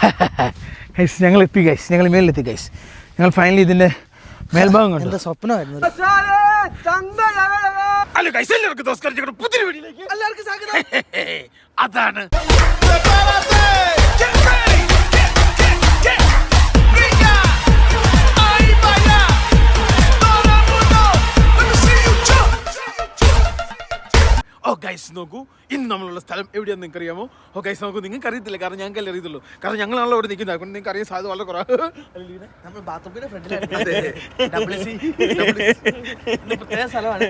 Guys ഞങ്ങൾ എത്തി guys ഞങ്ങൾ മേലെത്തി ഗൈസ് ഞങ്ങൾ ഫൈനലി ഇതിന്റെ മേൽഭാഗം കണ്ടു. എന്താ സ്വപ്നമായിരുന്നു ഹലോ ഗൈസ് എല്ലാവർക്കും നമസ്കാരം. ഞങ്ങളുടെ പുതിയ വീഡിയോയിലേക്ക്. എല്ലാവർക്കും സ്വാഗതം. അതാണ്. ഓ ഗൈസ് നോക്കൂ. ഇന്ന് നമ്മളുള്ള സ്ഥലം എവിടെയാണെന്ന് നിങ്ങൾക്ക് അറിയാമോ ഓ ഗൈസ് നോക്കൂ. നിങ്ങൾക്ക് അറിയത്തില്ല. കാരണം ഞങ്ങൾക്ക് അല്ലേ അറിയത്തുള്ളൂ. കാരണം ഞങ്ങളാണല്ലോ അവിടെ നിൽക്കുന്നത്. അതുകൊണ്ട് നിങ്ങൾക്ക് അറിയാൻ സാധ്യത വളരെ കുറവാണ് നമ്മൾ ബാത്റൂമിന്റെ ഫ്രണ്ടിലാണ്. സ്ഥലമാണ്.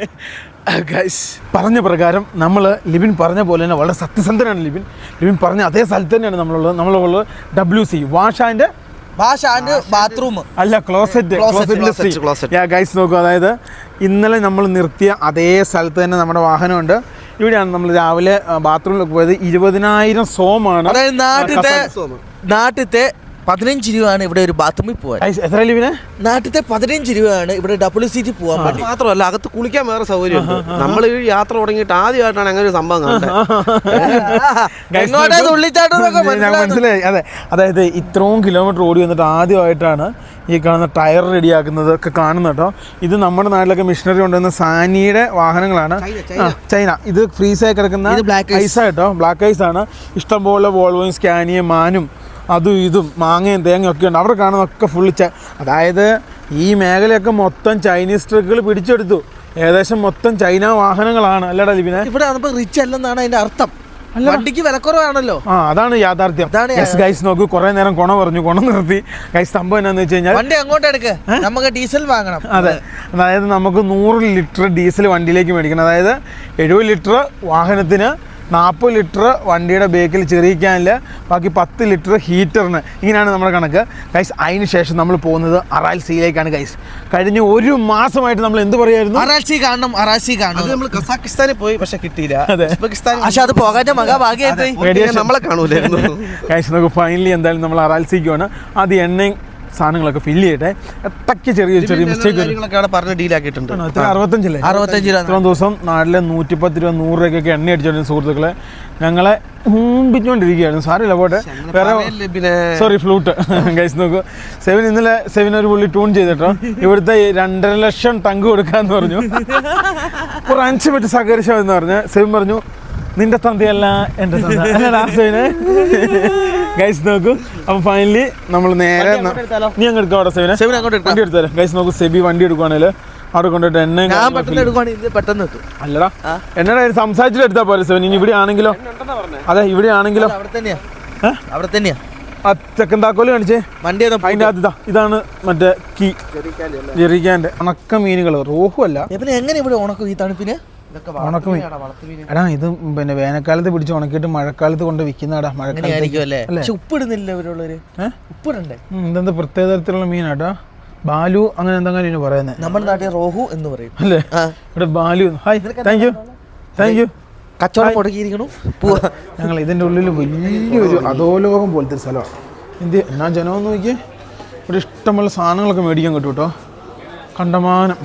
ഗൈസ് പറഞ്ഞ പ്രകാരം നമ്മൾ ലിബിൻ പറഞ്ഞ പോലെ തന്നെ വളരെ സത്യസന്ധനാണ് ലിബിൻ. ലിബിൻ പറഞ്ഞ അതേ സ്ഥലത്ത് തന്നെയാണ് നമ്മളുള്ളത്. നമ്മളുള്ളത് ഡബ്ല്യു സി വാഷാന്റെ ആൻഡ് ഭാഷ ആൻഡ് ബാത്റൂം. അല്ല ക്ലോസറ്റ്. യാ ഗൈസ് നോക്കൂ. അതായത് ഇന്നലെ നമ്മൾ നിർത്തിയ അതേ സ്ഥലത്ത് തന്നെ നമ്മുടെ വാഹനമുണ്ട്. ഇവിടെയാണ് നമ്മൾ രാവിലെ ബാത്റൂമിലൊക്കെ പോയത് ഇരുപതിനായിരം സോമാണ് അതായത് നാട്ടിലത്തെ. നാട്ടിലത്തെ പതിനഞ്ച് രൂപയാണ് ഇവിടെ ഒരു ബാത്റൂമിൽ പോകാൻ. ഗൈസ് എത്ര ലിബിനെ നാട്ടിലത്തെ പതിനഞ്ച് രൂപയാണ് ഇവിടെ ഡബിൾ സീറ്റ് പോവാൻ വേണ്ടി മാത്രമല്ല അകത്ത് കുളിക്കാൻ വേറെ സൗകര്യം നമ്മൾ ഈ യാത്ര തുടങ്ങിയിട്ട് ആദ്യമായിട്ടാണ് അങ്ങനെ ഒരു സംഭവം മനസ്സിലായി. അതെ അതായത് ഇത്രയും കിലോമീറ്റർ ഓടി വന്നിട്ട് ആദ്യമായിട്ടാണ് ഈ കാണുന്ന ടയർ റെഡിയാക്കുന്നത് ഒക്കെ കാണുന്നത് കേട്ടോ. ഇത് നമ്മുടെ നാട്ടിലൊക്കെ മിഷനറി കൊണ്ടുവന്ന സാനിയുടെ വാഹനങ്ങളാണ്. ചൈന ഇത് ഫ്രീസായി കിടക്കുന്ന. ഐസ് കേട്ടോ. ബ്ലാക്ക് ഐസ് ആണ്. ഇഷ്ടംപോലെ വോൾവോയും സ്കാനിയും മാനും അതും ഇതും മാങ്ങയും തേങ്ങയും ഒക്കെ ഉണ്ട്. അവിടെ കാണുന്നതൊക്കെ ച അതായത് ഈ മേഖലയൊക്കെ മൊത്തം ചൈനീസ് ട്രക്കുകൾ പിടിച്ചെടുത്തു. ഏകദേശം മൊത്തം ചൈന വാഹനങ്ങളാണ്. അല്ലടാ ലിബിനെ? ഇവിടെ റിച്ച് അല്ലെന്നാണ് അതിന്റെ അർത്ഥം. വണ്ടിക്ക് വിലക്കുറവാണല്ലോ. ആ അതാണ് യാഥാർത്ഥ്യം. യെസ് ഗൈസ് നോക്കൂ കുറെ നേരം കൊണ പറഞ്ഞു കൊണ നിർത്തി. ഗൈസ് സംഭവം എന്നാന്ന് വെച്ച് കഴിഞ്ഞാൽ വണ്ടി അങ്ങോട്ട് എടുക്ക്. നമുക്ക് ഡീസൽ വാങ്ങണം. അതെ. അതായത് നമുക്ക് നൂറ് ലിറ്റർ ഡീസൽ വണ്ടിയിലേക്ക് മേടിക്കണം. അതായത് എഴുപത് ലിറ്റർ വാഹനത്തിന് നാൽപ്പത് ലിറ്റർ വണ്ടിയുടെ ബേക്കിൽ ചെറിയിക്കാനില്ല. ബാക്കി പത്ത് ലിറ്റർ ഹീറ്ററിന്. ഇങ്ങനെയാണ് നമ്മുടെ കണക്ക്. ഗൈസ് അതിന് ശേഷം നമ്മൾ പോകുന്നത് അറാൽ സിയിലേക്കാണ് ഗൈസ് കഴിഞ്ഞ ഒരു മാസമായിട്ട് നമ്മൾ എന്ത് പറയായിരുന്നു? അറാസി കാണണം അറാസി കാണണം. നമ്മൾ കസാക്കിസ്ഥാനിൽ പോയി പക്ഷെ കിട്ടിയില്ല. പക്ഷെ അത് പോകാന്റെ Radiation. നമ്മളെ കാണൂലായിരുന്നു. ഗൈസ് നമുക്ക് ഫൈനലി എന്തായാലും നമ്മൾ അറാൽസിക്കുവാണ് അത് എണ്ണയും സാധനങ്ങളൊക്കെ ഫില്ല് ചെയ്യട്ടെ? എത്രയ്ക്ക് ചെറിയ ചെറിയ മിസ്റ്റേക്ക് അറുപത്തഞ്ചല്ലേ? അറുപത്തഞ്ച് ഇത്രയും ദിവസം നാട്ടിലെ നൂറ്റിപ്പത്ത് രൂപ നൂറ് രൂപയ്ക്കൊക്കെ എണ്ണ അടിച്ചോണ്ടിരുന്ന സുഹൃത്തുക്കളെ ഞങ്ങളെ ഹൂമ്പിച്ചോണ്ടിരിക്കുകയായിരുന്നു സാറില്ല പോട്ടെ. വേറെ സോറി ഫ്ലൂട്ട് കഴിച്ച് നോക്കൂ. സെവൻ ഇന്നലെ സെവൻ ഒരു പുള്ളി ട്യൂൺ ചെയ്തിട്ടോ? ഇവിടുത്തെ രണ്ടര ലക്ഷം ടങ്ക് കൊടുക്കാന്ന് പറഞ്ഞു. ഒരു അഞ്ച് മിനിറ്റ് സഹകരിച്ചോ എന്ന് പറഞ്ഞ് സെവൻ പറഞ്ഞു നിന്റെ തന്തയല്ല എന്റെ തന്ത. സെവിന് ഗൈസ് നോക്കൂ. അപ്പൊ ഫൈനലി നമ്മൾ നേരെ ന- നീ അങ്ങ് എടുക്കാം അവിടെ സെവിനെ? സെവിൻ അങ്ങോട്ട് എടുക്കാം. വണ്ടി എടുത്താലോ ഗൈസ് നോക്കൂ സെബി വണ്ടി എടുക്കുവാണെങ്കിൽ അവിടെ കൊണ്ടിട്ട് എണ്ണ ഞാൻ പെട്ടെന്ന് അല്ലടാ. എന്നടാ സംസാരിച്ചിട്ട് എടുത്താ പോലെ സെവൻ ഇനി ഇവിടെ ആണെങ്കിലോ? അതെ ഇവിടെ ആണെങ്കിലോ? അവിടെ തന്നെയാ? അവിടെ തന്നെയാ. ആ ചെക്കൻ താക്കോൽ കാണിച്ചേ. വണ്ടി അതിന്റെ അകത്ത് ഇതാണ് മറ്റേ കീ. ജെറിക്കാന്റെ ഉണക്ക മീനുകൾ റോഹു അല്ല. പിന്നെ എങ്ങനെ ഇവിടെ ഉണക്കും ഈ തണുപ്പിന്? ഉണക്ക മീൻ എടാ ഇത് പിന്നെ വേനൽക്കാലത്ത് പിടിച്ച് ഉണക്കിയിട്ട് മഴക്കാലത്ത് കൊണ്ട് വിൽക്കുന്നടാ മഴക്കാലത്ത് ഉപ്പിടുന്നില്ല ഇവരുള്ളവര്? ഉപ്പിടണ്ടേ? എന്തെന്ത് പ്രത്യേക തരത്തിലുള്ള മീനാട്ടാ ബാലു അങ്ങനെ എന്തെങ്കിലും പറയുന്നത് നമ്മുടെ നാട്ടിൽ റോഹു എന്ന് പറയും. അല്ലേ? ഇവിടെ Balu. Hi thank you thank you കച്ചവടം മുടക്കിയിരിക്കണു ഞങ്ങൾ ഇതിന്റെ ഉള്ളിൽ വലിയൊരു അധോലോകം പോലത്തെ ഒരു സ്ഥലമാണ് എന്ത് എന്നാ ജനമെന്ന് നോക്കിയേ. ഇവിടെ ഇഷ്ടമുള്ള സാധനങ്ങളൊക്കെ മേടിക്കാൻ കിട്ടും കേട്ടോ. കണ്ടമാനം.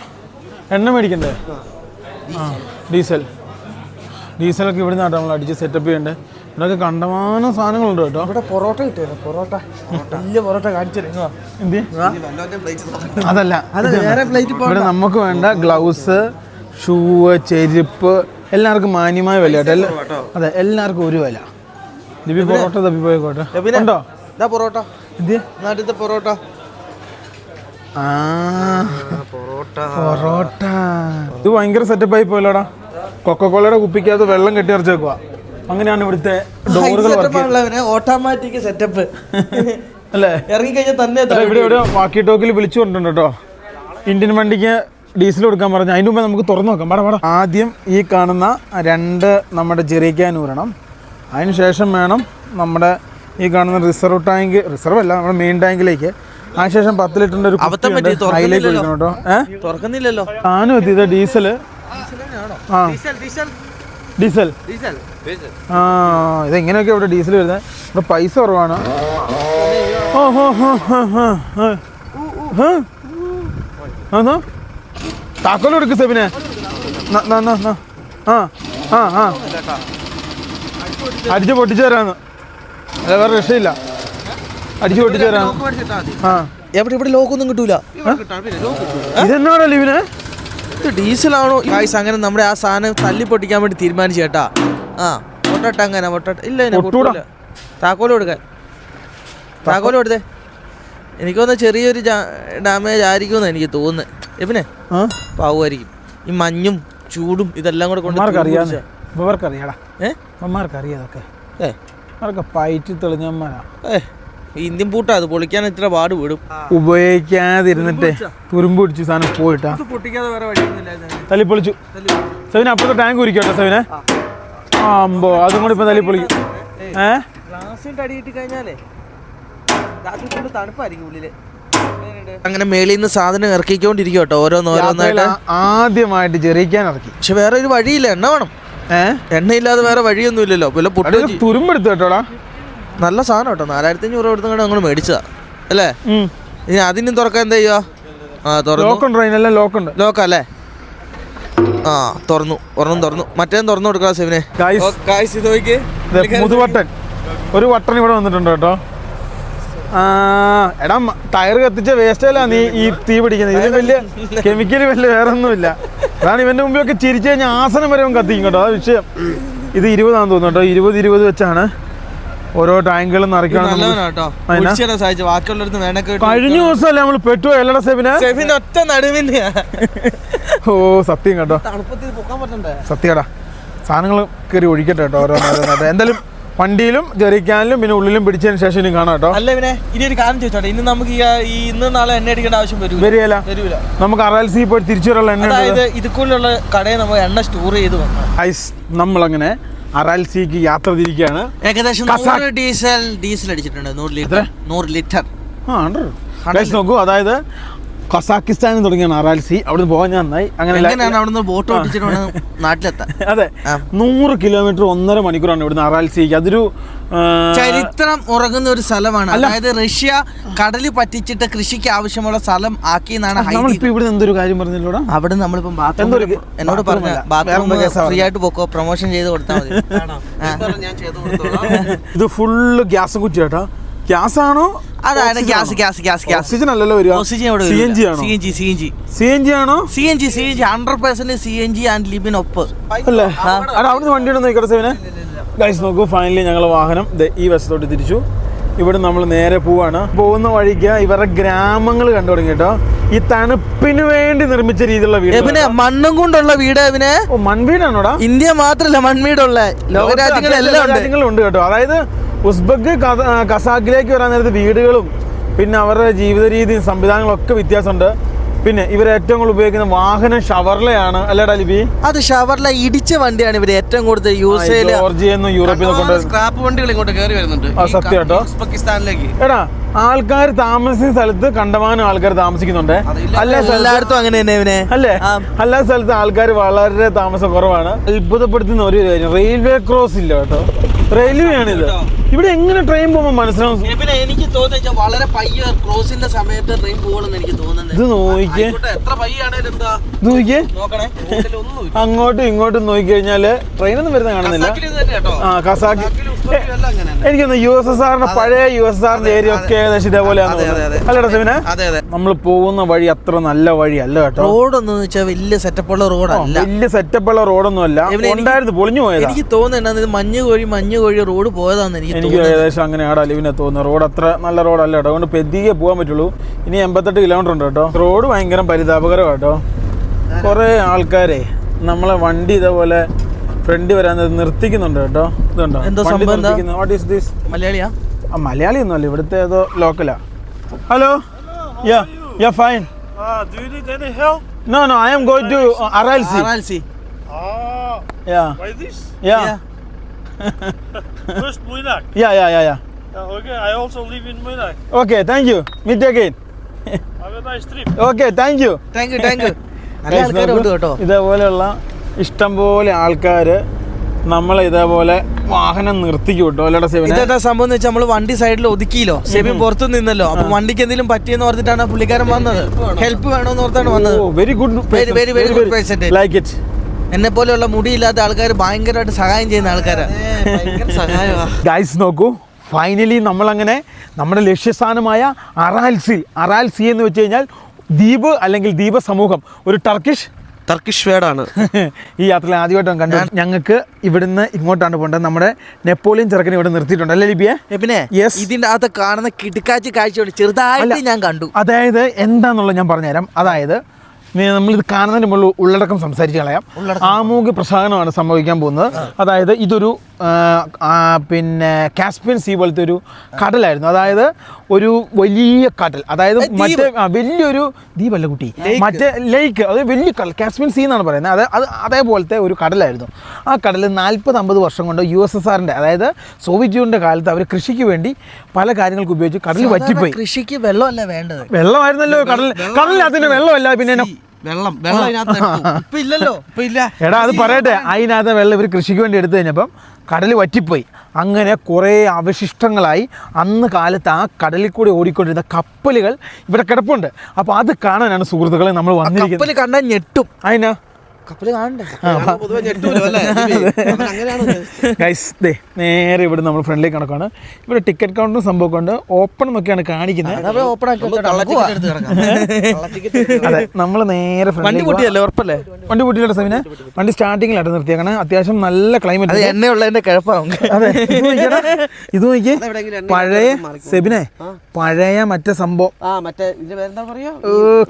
എണ്ണ മേടിക്കണ്ടേ? ഡീസൽ. ഡീസലൊക്കെ ഇവിടെ നിന്നാണ് നമ്മൾ അടിച്ച് സെറ്റപ്പ് ചെയ്യണ്ടേ. ഇവിടെയൊക്കെ കണ്ടമാനം സാധനങ്ങളുണ്ട് കേട്ടോ. ഇവിടെ പൊറോട്ട കിട്ടുമല്ലോ പൊറോട്ട. വലിയ പൊറോട്ട കാണിച്ചു അതല്ല. ഇവിടെ നമുക്ക് വേണ്ട ഗ്ലൗസ് ഷൂ ചെരുപ്പ് എല്ലാവർക്കും മാന്യമായ വില കേട്ടോ. അതെ എല്ലാവർക്കും ഒരു വില. ലിപി പൊറോട്ട തപ്പി പോയിക്കോട്ടെ ഉണ്ടോ? പൊറോട്ട. എന്ത്? നാട്ടിലത്തെ പൊറോട്ട. പൊറോട്ട. പൊറോട്ട. ഇത് ഭയങ്കര സെറ്റപ്പ് ആയി പോയല്ലോടാ. കൊക്കക്കോളയുടെ കുപ്പിക്കകത്ത് വെള്ളം കെട്ടി ഇറച്ചേക്കുക അങ്ങനെയാണ് ഇവിടുത്തെ ഡോറുകൾ ഓട്ടോമാറ്റിക് സെറ്റപ്പ് അല്ലേ? ഇറങ്ങി കഴിഞ്ഞാൽ തന്നെ ഇവിടെ ഇവിടെ വാക്കി ടോക്കിൽ വിളിച്ചു കൊണ്ടുണ്ട് കേട്ടോ ഇന്ത്യൻ വണ്ടിക്ക് ഡീസൽ കൊടുക്കാൻ പറഞ്ഞു. അതിന് മുമ്പ് നമുക്ക് തുറന്നു നോക്കാം. പാടാ പാടാ ആദ്യം ഈ കാണുന്ന രണ്ട് നമ്മുടെ ചെറിയക്കാൻ ഊരണം. അതിന് ശേഷം വേണം നമ്മുടെ ഈ കാണുന്ന റിസർവ് ടാങ്ക് റിസർവ് അല്ല നമ്മുടെ മെയിൻ ടാങ്കിലേക്ക് അതിനുശേഷം പത്ത് ലിറ്ററിന്റെ ഒരു അബദ്ധം കുപ്പിയുണ്ട്. പറ്റി, അതിലേക്ക് തുറക്കുന്നില്ലല്ലോ. കേട്ടോ ഏഹ് തുറക്കുന്നില്ലല്ലോ. താനും എത്തി ഇത് ഡീസൽ ആ. ഡീസൽ ആ ഇതെങ്ങനെയൊക്കെ ഇവിടെ ഡീസൽ വരുന്നത് ഇവിടെ പൈസ കുറവാണ്. ഓ ഹോ ഹോ ഹോ ഹോ. ഹോ. ഹോ. ആന്നോ? താക്കോൽ കൊടുക്ക് സെബിനെ. ന, ന, ന, ന. ആ ആ ആ. അടിച്ച് പൊട്ടിച്ചു തരാന്ന്. അല്ല വേറെ രക്ഷയില്ല. അടിച്ചു പൊട്ടിച്ചു തരാം. ആ. എവിടെ ഇവിടെ ലോക്കൊന്നും കിട്ടൂല. ഇതെന്നാണോ ലിവിന്? ഇത് ഡീസലാണോ? ഗായ്സ് അങ്ങനെ നമ്മുടെ ആ സാധനം തല്ലി പൊട്ടിക്കാൻ വേണ്ടി തീരുമാനിച്ചു കേട്ടാ. ആ പൊട്ടട്ട അങ്ങനെ പൊട്ടട്ട ഇല്ല താക്കോൽ കൊടുക്കാൻ. താക്കോൽ കൊടുത്തേ. എനിക്ക് തോന്നുന്നു ചെറിയൊരു ഡാമേജ് ആയിരിക്കുമെന്ന് എനിക്ക് തോന്നുന്നത് എപ്പിനെ ആ? പാവുമായിരിക്കും. ഈ മഞ്ഞും ചൂടും ഇതെല്ലാം കൂടെ കൊണ്ട് അമ്മമാർക്ക് അറിയാം തുരുമ്പിടിച്ച- ഇവർക്ക് അറിയാടാ. ഏ? അമ്മമാർക്ക് അറിയാം അതൊക്കെ ഏ? അവർക്ക് പയറ്റി തെളിഞ്ഞമ്മനാ ഏ? ഈ ഇന്ത്യൻ പൂട്ടാ അത് പൊളിക്കാൻ ഇത്ര പാട് വിടും. ഉപയോഗിക്കാതിരുന്നിട്ട് തുരുമ്പ് പിടിച്ചു? സാധനം പോയിട്ടാ. തല്ലി പൊളിച്ചു സെവിന് അപ്പുറത്തെ ടാങ്ക് ഉരിക്കോട്ടെ സെവിനെ? ആമ്പോ അതും കൂടി ഇപ്പൊ തല്ലി പൊളിക്കും ഏ? അങ്ങനെ മേളിൽ നിന്ന് സാധനം ഇറക്കിക്കൊണ്ടിരിക്കും കേട്ടോ ഓരോന്നോരോന്നായിട്ട് ആദ്യമായിട്ട് ചെറിയിക്കാൻ ഇറക്കി. പക്ഷെ വേറെ ഒരു വഴിയില്ല എണ്ണ വേണം. ഏഹ് എണ്ണയില്ലാതെ വേറെ വഴിയൊന്നും ഇല്ലല്ലോ വല്ല പൊട്ടി അവിടെ ഒരു തുരുമ്പെടുത്തു കേട്ടോടാ. നല്ല സാധനം കേട്ടോ. നാലായിരത്തി അഞ്ഞൂറ് കൊടുത്തുകൊണ്ട് അങ്ങോട്ട് മേടിച്ചതാ. അല്ലേ. ഇനി അതിനും തുറക്കാൻ എന്താ ചെയ്യുക ആ തുറന്നു. ലോക്കുണ്ട് ലോക്കല്ലേ ആ തുറന്നു. ഒരെണ്ണം തുറന്നു. മറ്റേ തുറന്നു കൊടുക്കാം സെവിനെ. മുതുവട്ടൻ ഒരു വട്ടൻ ഇവിടെ വന്നിട്ടുണ്ട് കേട്ടോ. എടാ ടയർ കത്തിച്ച വേസ്റ്റല്ല നീ ഈ തീ പിടിക്കുന്നത് ഇതിന് വലിയ കെമിക്കൽ വലിയ വേറെ ഒന്നുമില്ല അതാണ് ഇവന്റെ മുമ്പിലൊക്കെ ചിരിച്ചു കഴിഞ്ഞാൽ ആസനം വരെ കത്തിക്കും കേട്ടോ. ആ വിഷയം. ഇത് ഇരുപതാന്ന് തോന്നുന്നു കേട്ടോ. ഇരുപത് ഇരുപത് വെച്ചാണ്. ഓരോ ടാങ്കുകളും കഴിഞ്ഞ ദിവസമല്ലേ നമ്മൾ പെട്ടു എല്ലട സെബിന് സെവിന് ഒറ്റ നടുവിന്റെയാ ഓ സത്യം കേട്ടോ തണുപ്പത്തിൽ പൊക്കാൻ പറ്റണ്ടേ സത്യടാ സാധനങ്ങൾ കയറി ഒഴിക്കട്ടെ കേട്ടോ ഓരോന്നോരോന്നായിട്ട് എന്തായാലും വണ്ടിയിലും ജെറിക്കാനിലും പിന്നെ ഉള്ളിലും പിടിച്ചതിന് ശേഷം ഇനി കാണാം കേട്ടോ. അല്ല പിന്നെ ഇനി ഒരു കാര്യം ചോദിച്ചോട്ടെ ഇന്ന് നമുക്ക് ഈ ഇന്ന് നാളെ എണ്ണ അടിക്കേണ്ട ആവശ്യം വരും വരികയില്ല വരൂല നമുക്ക് അറാൽസി പോയി തിരിച്ചു വരാനുള്ള എണ്ണ. അതായത് ഇതുക്കുള്ള കടയിൽ നമ്മൾ എണ്ണ സ്റ്റോർ ചെയ്ത് വന്നു ഐസ് നമ്മളങ്ങനെ അറാൽസിക്ക് യാത്ര തിരിക്കുകയാണ് ഏകദേശം ഡീസൽ ഡീസൽ അടിച്ചിട്ടുണ്ട്. നൂറ് ലിറ്റർ. നൂറ് ലിറ്റർ. ആ ഉണ്ട് നോക്കൂ അതായത് കസാക്കിസ്ഥാനിൽ തുടങ്ങിയാണ് അറാൽസി അവിടുന്ന് പോകാൻ ഞാൻ നന്നായി. അങ്ങനെ അവിടുന്ന് ബോട്ട് നാട്ടിലെത്താൻ അതെ. നൂറ് കിലോമീറ്റർ ഒന്നര മണിക്കൂറാണ് ഇവിടുന്ന് അറാൽസിക്ക് അതൊരു ചരിത്രം ഉറങ്ങുന്ന ഒരു സ്ഥലമാണ്. അതായത് റഷ്യ കടൽ പറ്റിച്ചിട്ട് കൃഷിക്ക് ആവശ്യമുള്ള സ്ഥലം ആക്കി എന്നാണ് നമ്മളിപ്പോ ഇവിടെ എന്തൊരു കാര്യം പറഞ്ഞില്ല അവിടെ നമ്മളിപ്പം ബാത്റൂം എന്തൊരു എന്നോട് പറഞ്ഞ ബാത്റൂം ഫ്രീ ആയിട്ട് പോക്കോ പ്രൊമോഷൻ ചെയ്ത് കൊടുത്താൽ മതി. ഇത് ഫുള്ള് ഗ്യാസ് കുറ്റി കേട്ടോ ഗ്യാസ് ആണോ അതാണ് gas gas gas gas. Oxygen അല്ലല്ലോ വരിക. ഓക്സിജൻ എവിടെ സി എൻ ജി ആണോ? CNG CNG CNG C N G C N G ആണോ? C N G C N G hundred percent C N G and Libin ഒപ്പ്. അല്ലേ? അവിടെ അവിടുന്ന് വണ്ടി ഉണ്ടോ നോക്കിക്കോട്ടെ സേവനെ. ഗൈസ് നോക്കൂ ഫൈനലി ഞങ്ങൾ വാഹനം ദേ ഈ വശത്തോട്ട് തിരിച്ചു. ഇവിടെ നമ്മൾ നേരെ പോവാണ്. പോകുന്ന വഴിക്ക് ഇവരുടെ ഗ്രാമങ്ങൾ കണ്ടു തുടങ്ങി കേട്ടോ. ഈ തണുപ്പിന് വേണ്ടി നിർമ്മിച്ച രീതിയിലുള്ള വീട് പിന്നെ മണ്ണും കൊണ്ടുള്ള വീട് പിന്നെ മൺവീടാണോടാ? ഇന്ത്യ മാത്രല്ല മൺവീടുള്ള. ലോകരാജ്യങ്ങളെല്ലാം ഉണ്ട് കേട്ടോ. അതായത് ഉസ്ബക്ക് കസാക്കിലേക്ക് വരാൻ നേരത്ത് വീടുകളും പിന്നെ അവരുടെ ജീവിത രീതിയും സംവിധാനങ്ങളും ഒക്കെ വ്യത്യാസമുണ്ട്. പിന്നെ ഇവർ ഏറ്റവും കൂടുതൽ ഉപയോഗിക്കുന്ന വാഹനം ഷവർലയാണ്. അല്ലേടാ ലിബി? അത് ഷവറിലെ ഇടിച്ച വണ്ടിയാണ് ഇവർ ഏറ്റവും കൂടുതൽ യൂസ് ചെയ്യൽ. സ്ക്രാപ്പ് വണ്ടികൾ ഇങ്ങോട്ട് കയറി വരുന്നുണ്ട്. സത്യം കേട്ടോ. ഉസ്ബെക്കിസ്ഥാനിലേക്ക്. എടാ ആൾക്കാർ താമസിക്കുന്ന സ്ഥലത്ത് കണ്ടമാനം ആൾക്കാർ താമസിക്കുന്നുണ്ട്. എല്ലായിടത്തും അങ്ങനെ തന്നെ ഇവനെ. അല്ലേ? എല്ലാ സ്ഥലത്ത് ആൾക്കാർ വളരെ താമസം കുറവാണ്. അത്ഭുതപ്പെടുത്തുന്ന ഒരു കാര്യം. റെയിൽവേ ക്രോസ് ഇല്ല കേട്ടോ. റെയിൽവേ ആണിത് ഇവിടെ എങ്ങനെ ട്രെയിൻ പോകുമ്പോൾ മനസ്സിലാവും? പിന്നെ എനിക്ക് തോന്നുന്നു വളരെ പയ്യ ക്രോസിന്റെ സമയത്ത് ട്രെയിൻ പോകണം എനിക്ക് തോന്നുന്നു ഇത് നോക്കിയേ. എത്ര പയ്യാണേലും എന്താ? ഇത് നോക്കിയേ. നോക്കണേ അങ്ങോട്ടും ഇങ്ങോട്ടും നോക്കി കഴിഞ്ഞാൽ ട്രെയിനൊന്നും വരുന്ന കാണുന്നില്ല. ആ കസാക്കി. അങ്ങനെ. എനിക്കൊന്ന് യു എസ് എസ് ആറിന്റെ പഴയ യു എസ് എസ് ആറിന്റെ ഏരിയ ഒക്കെ ഏകദേശം ഇതേപോലെയാണ്. അല്ലേടാ അതെ നമ്മൾ പോകുന്ന വഴി അത്ര നല്ല വഴിയല്ല കേട്ടോ. റോഡൊന്നും വെച്ചാൽ വലിയ സെറ്റപ്പ് ഉള്ള റോഡല്ല. വലിയ സെറ്റപ്പ് ഉള്ള റോഡൊന്നും അല്ല. ഉണ്ടായിരുന്നു പൊളിഞ്ഞു പോയത്. എനിക്ക് തോന്നുന്നുണ്ട് ഇത് മഞ്ഞ് കോഴി മഞ്ഞ് കോഴി റോഡ് പോയതാന്ന് എനിക്ക് എനിക്ക് ഏകദേശം ഏകദേശം ആടാ അലിവിനെ തോന്നുന്നു റോഡ് അത്ര നല്ല റോഡല്ല കേട്ടോ. അതുകൊണ്ട് പെതിയെ പോകാൻ പറ്റുള്ളൂ. ഇനി എൺപത്തെട്ട് കിലോമീറ്റർ ഉണ്ട് കേട്ടോ. റോഡ് ഭയങ്കര പരിതാപകരം കേട്ടോ. കുറേ ആൾക്കാരെ നമ്മളെ വണ്ടി ഇതേപോലെ ഫ്രണ്ട് വരാൻ നിർത്തിക്കുന്നുണ്ട് കേട്ടോ. ഇതുണ്ടോ? എന്തോ സംഭവം എന്താ? വാട്ട് ഈസ് ദിസ് മലയാളിയാ? ആ മലയാളി ഒന്നുമല്ല ഇവിടുത്തെ ഏതോ ലോക്കലാ hello ya ya fine no no I'm going to Aral Sea Aral Sea Ah, ya? Ya. First. Ya ya ya ya Yeah, okay, I also live in Muinak. Okay thank you meet again Have a nice trip. Okay thank you thank you thank ഇതേപോലെയുള്ള ഇഷ്ടംപോലെ ആൾക്കാർ നമ്മളെ ഇതേപോലെ വാഹനം നിർത്തിക്കും കേട്ടോ അല്ലടാ സെവിനെ? ഇതെന്താ സംഭവം എന്ന് വെച്ചാൽ നമ്മൾ വണ്ടി സൈഡിൽ ഒതുക്കിയില്ലോ. സെബിൻ പുറത്തു നിന്നല്ലോ. അപ്പൊ വണ്ടിക്ക് എന്തെങ്കിലും പറ്റിയെന്ന് ഓർത്തിട്ടാണ് പുള്ളിക്കാരൻ വന്നത്. ഹെൽപ്പ് വേണമെന്ന് ഓർത്താണ് വന്നത്. Very good very very good good person. Like it എന്നെ പോലെയുള്ള മുടിയില്ലാത്ത ആൾക്കാർ ഭയങ്കരമായിട്ട് സഹായം ചെയ്യുന്ന ആൾക്കാരാ. ഭയങ്കര സഹായമാ. ഗൈസ് നോക്കൂ. ഫൈനലി നമ്മളങ്ങനെ നമ്മുടെ ലക്ഷ്യസ്ഥാനമായ അറാൽസി അറാൽസി എന്ന് വെച്ച് കഴിഞ്ഞാൽ ദ്വീപ് അല്ലെങ്കിൽ ദ്വീപ സമൂഹം ഒരു ടർക്കിഷ് ടർക്കിഷ് വേർഡാണ് ഈ യാത്രയിൽ ആദ്യമായിട്ടാണ് കണ്ടു ഞങ്ങൾക്ക് ഇവിടുന്ന് ഇങ്ങോട്ടാണ് പോകേണ്ടത്. നമ്മുടെ നെപ്പോളിയൻ ചെറുക്കനെ ഇവിടെ നിർത്തിയിട്ടുണ്ട്. അല്ലേ ലിപിയെ പിന്നെ Yes. ഇതിന്റെ അകത്ത് കാണുന്ന കിടക്കാച്ചി കാഴ്ചയോട് ചെറുതായിട്ട് ഞാൻ കണ്ടു. അതായത് എന്താണെന്നുള്ളത് ഞാൻ പറഞ്ഞുതരാം. അതായത് നമ്മൾ നമ്മളിത് കാണുന്നതിന് മുകളിൽ ഉള്ളടക്കം സംസാരിച്ച് കളയാം. ആമുഖ പ്രസാദനമാണ് സംഭവിക്കാൻ പോകുന്നത്. അതായത് ഇതൊരു പിന്നെ കാസ്പിൻ സീ പോലത്തെ ഒരു കടലായിരുന്നു. അതായത് ഒരു വലിയ കടൽ. അതായത് മറ്റേ വലിയൊരു ദ്വീപല്ല കുട്ടി. മറ്റേ ലേക്ക്. അത് വലിയ കടൽ. കാസ്പിയൻ സീ എന്നാണ് പറയുന്നത്. അത് അത് അതേപോലത്തെ ഒരു കടലായിരുന്നു. ആ കടൽ നാൽപ്പത് അമ്പത് വർഷം കൊണ്ട് യു എസ് എസ് ആറിന്റെ അതായത് സോവിയറ്റ് യൂണിയന്റെ കാലത്ത് അവർ കൃഷിക്ക് വേണ്ടി പല കാര്യങ്ങൾക്ക് ഉപയോഗിച്ച് കടൽ വറ്റിപ്പോയി. കൃഷിക്ക് വെള്ളമല്ല വേണ്ടത്? വെള്ളമായിരുന്നല്ലോ കടൽ കടലിനകത്ത് വെള്ളമല്ല പിന്നെ വെള്ളം. വെള്ളം. ഇല്ലല്ലോ. ഇപ്പൊ ഇല്ല. എടാ അത് പറയട്ടെ. അതിനകത്ത് വെള്ളം ഇവർ കൃഷിക്ക് വേണ്ടി എടുത്തു കഴിഞ്ഞപ്പം കടൽ വറ്റിപ്പോയി. അങ്ങനെ കുറേ അവശിഷ്ടങ്ങളായി അന്ന് കാലത്ത് ആ കടലിൽ കൂടി ഓടിക്കൊണ്ടിരുന്ന കപ്പലുകൾ ഇവിടെ കിടപ്പുണ്ട്. അപ്പോൾ അത് കാണാനാണ് സുഹൃത്തുക്കളെ നമ്മൾ വന്നിരിക്കുന്നത്. കപ്പൽ കണ്ടാൽ ഞെട്ടും. അതിനാ കപ്പൽ കാണണ്ടേ. ഗൈസ് ദേ നേരെ ഇവിടെ നമ്മൾ ഫ്രണ്ടിലേക്ക് കണക്കാണ് ഇവിടെ ടിക്കറ്റ് കൗണ്ടറും സംഭവം ഉണ്ട്. ഓപ്പൺ എന്നൊക്കെയാണ് കാണിക്കുന്നത്. ഓപ്പൺ ആക്കി നമുക്ക് കള്ള ടിക്കറ്റ് എടുത്ത് കിടക്കാം. കള്ള ടിക്കറ്റ് അതെ നമ്മൾ നേരെ വണ്ടി കൂട്ടിയല്ലേ പൊട്ടിയല്ലേ ഉറപ്പല്ലേ? വണ്ടി കൂട്ടിയില്ല സെമിനെ? വണ്ടി സ്റ്റാർട്ടിങ്ങിലായിട്ട് നിർത്തിയേക്കണേ. അത്യാവശ്യം നല്ല അത് ക്ലൈമറ്റ് എണ്ണയുള്ളതിന്റെ കിഴപ്പാവും. അതെ ഇത് നോക്കി. പഴയ. സെബിനെ പഴയ മറ്റേ സംഭവം. ആ മറ്റേ ഇതിന്റെ പേരെന്താ പറയാ?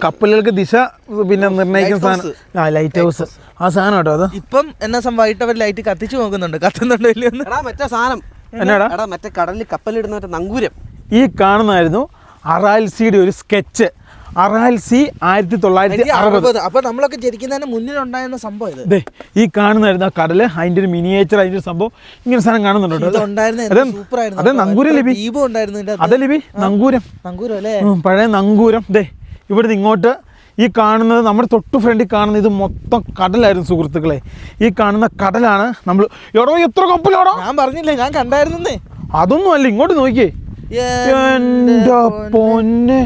കപ്പലുകൾക്ക് ദിശ പിന്നെ നിർണയിക്കുന്ന സാധനം. ലൈറ്റ് ഹൗസ് ആ സാധനം കേട്ടോ അത്? ഇപ്പം എന്നെ സംഭവമായിട്ട് അവർ ലൈറ്റ് കത്തിച്ചു നോക്കുന്നുണ്ട്. കത്തുന്നുണ്ടോ ഇല്ലയോന്ന് എടാ മറ്റേ സാധനം. എന്നാടാ? എടാ മറ്റേ കടലിൽ കപ്പലിടുന്ന മറ്റേ നങ്കൂരം. ഈ കാണുന്നതായിരുന്നു അറാൽസിയുടെ ഒരു സ്കെച്ച് അറാൽസി ആയിരത്തി തൊള്ളായിരത്തി അറുപത്. അറുപത്. അപ്പൊ നമ്മളൊക്കെ ജനിക്കുന്നതിന് മുന്നിലുണ്ടായിരുന്ന സംഭവം ഇത്. ദേ ഈ കാണുന്നതായിരുന്നു ആ കടൽ അതിന്റെ ഒരു മിനിയേച്ചർ അതിന്റെ ഒരു സംഭവം. ഇങ്ങനെ സാധനം കാണുന്നുണ്ടോ ഇത് ഉണ്ടായിരുന്നത് ഉണ്ടായിരുന്ന അതെ ആയിരുന്നു അതെ നങ്കൂരം ലിപി. ദീപം ഉണ്ടായിരുന്നു ഇതിന്റെ അതെ. ലിപി നങ്കൂരം. നങ്കൂരം അല്ലേ? ഉം, പഴയ നങ്കൂരം. ദേ ഇവിടുന്ന് ഇങ്ങോട്ട് ഈ കാണുന്നത് നമ്മുടെ തൊട്ട് ഫ്രണ്ടിൽ കാണുന്ന ഇത് മൊത്തം കടലായിരുന്നു സുഹൃത്തുക്കളെ. ഈ കാണുന്ന കടലാണ് നമ്മൾ എടോ എത്ര കപ്പലോടോ? ഞാൻ പറഞ്ഞില്ലേ ഞാൻ കണ്ടായിരുന്നേ. അതൊന്നും അല്ല ഇങ്ങോട്ട് നോക്കിയേ. എന്റെ പൊന്നെ.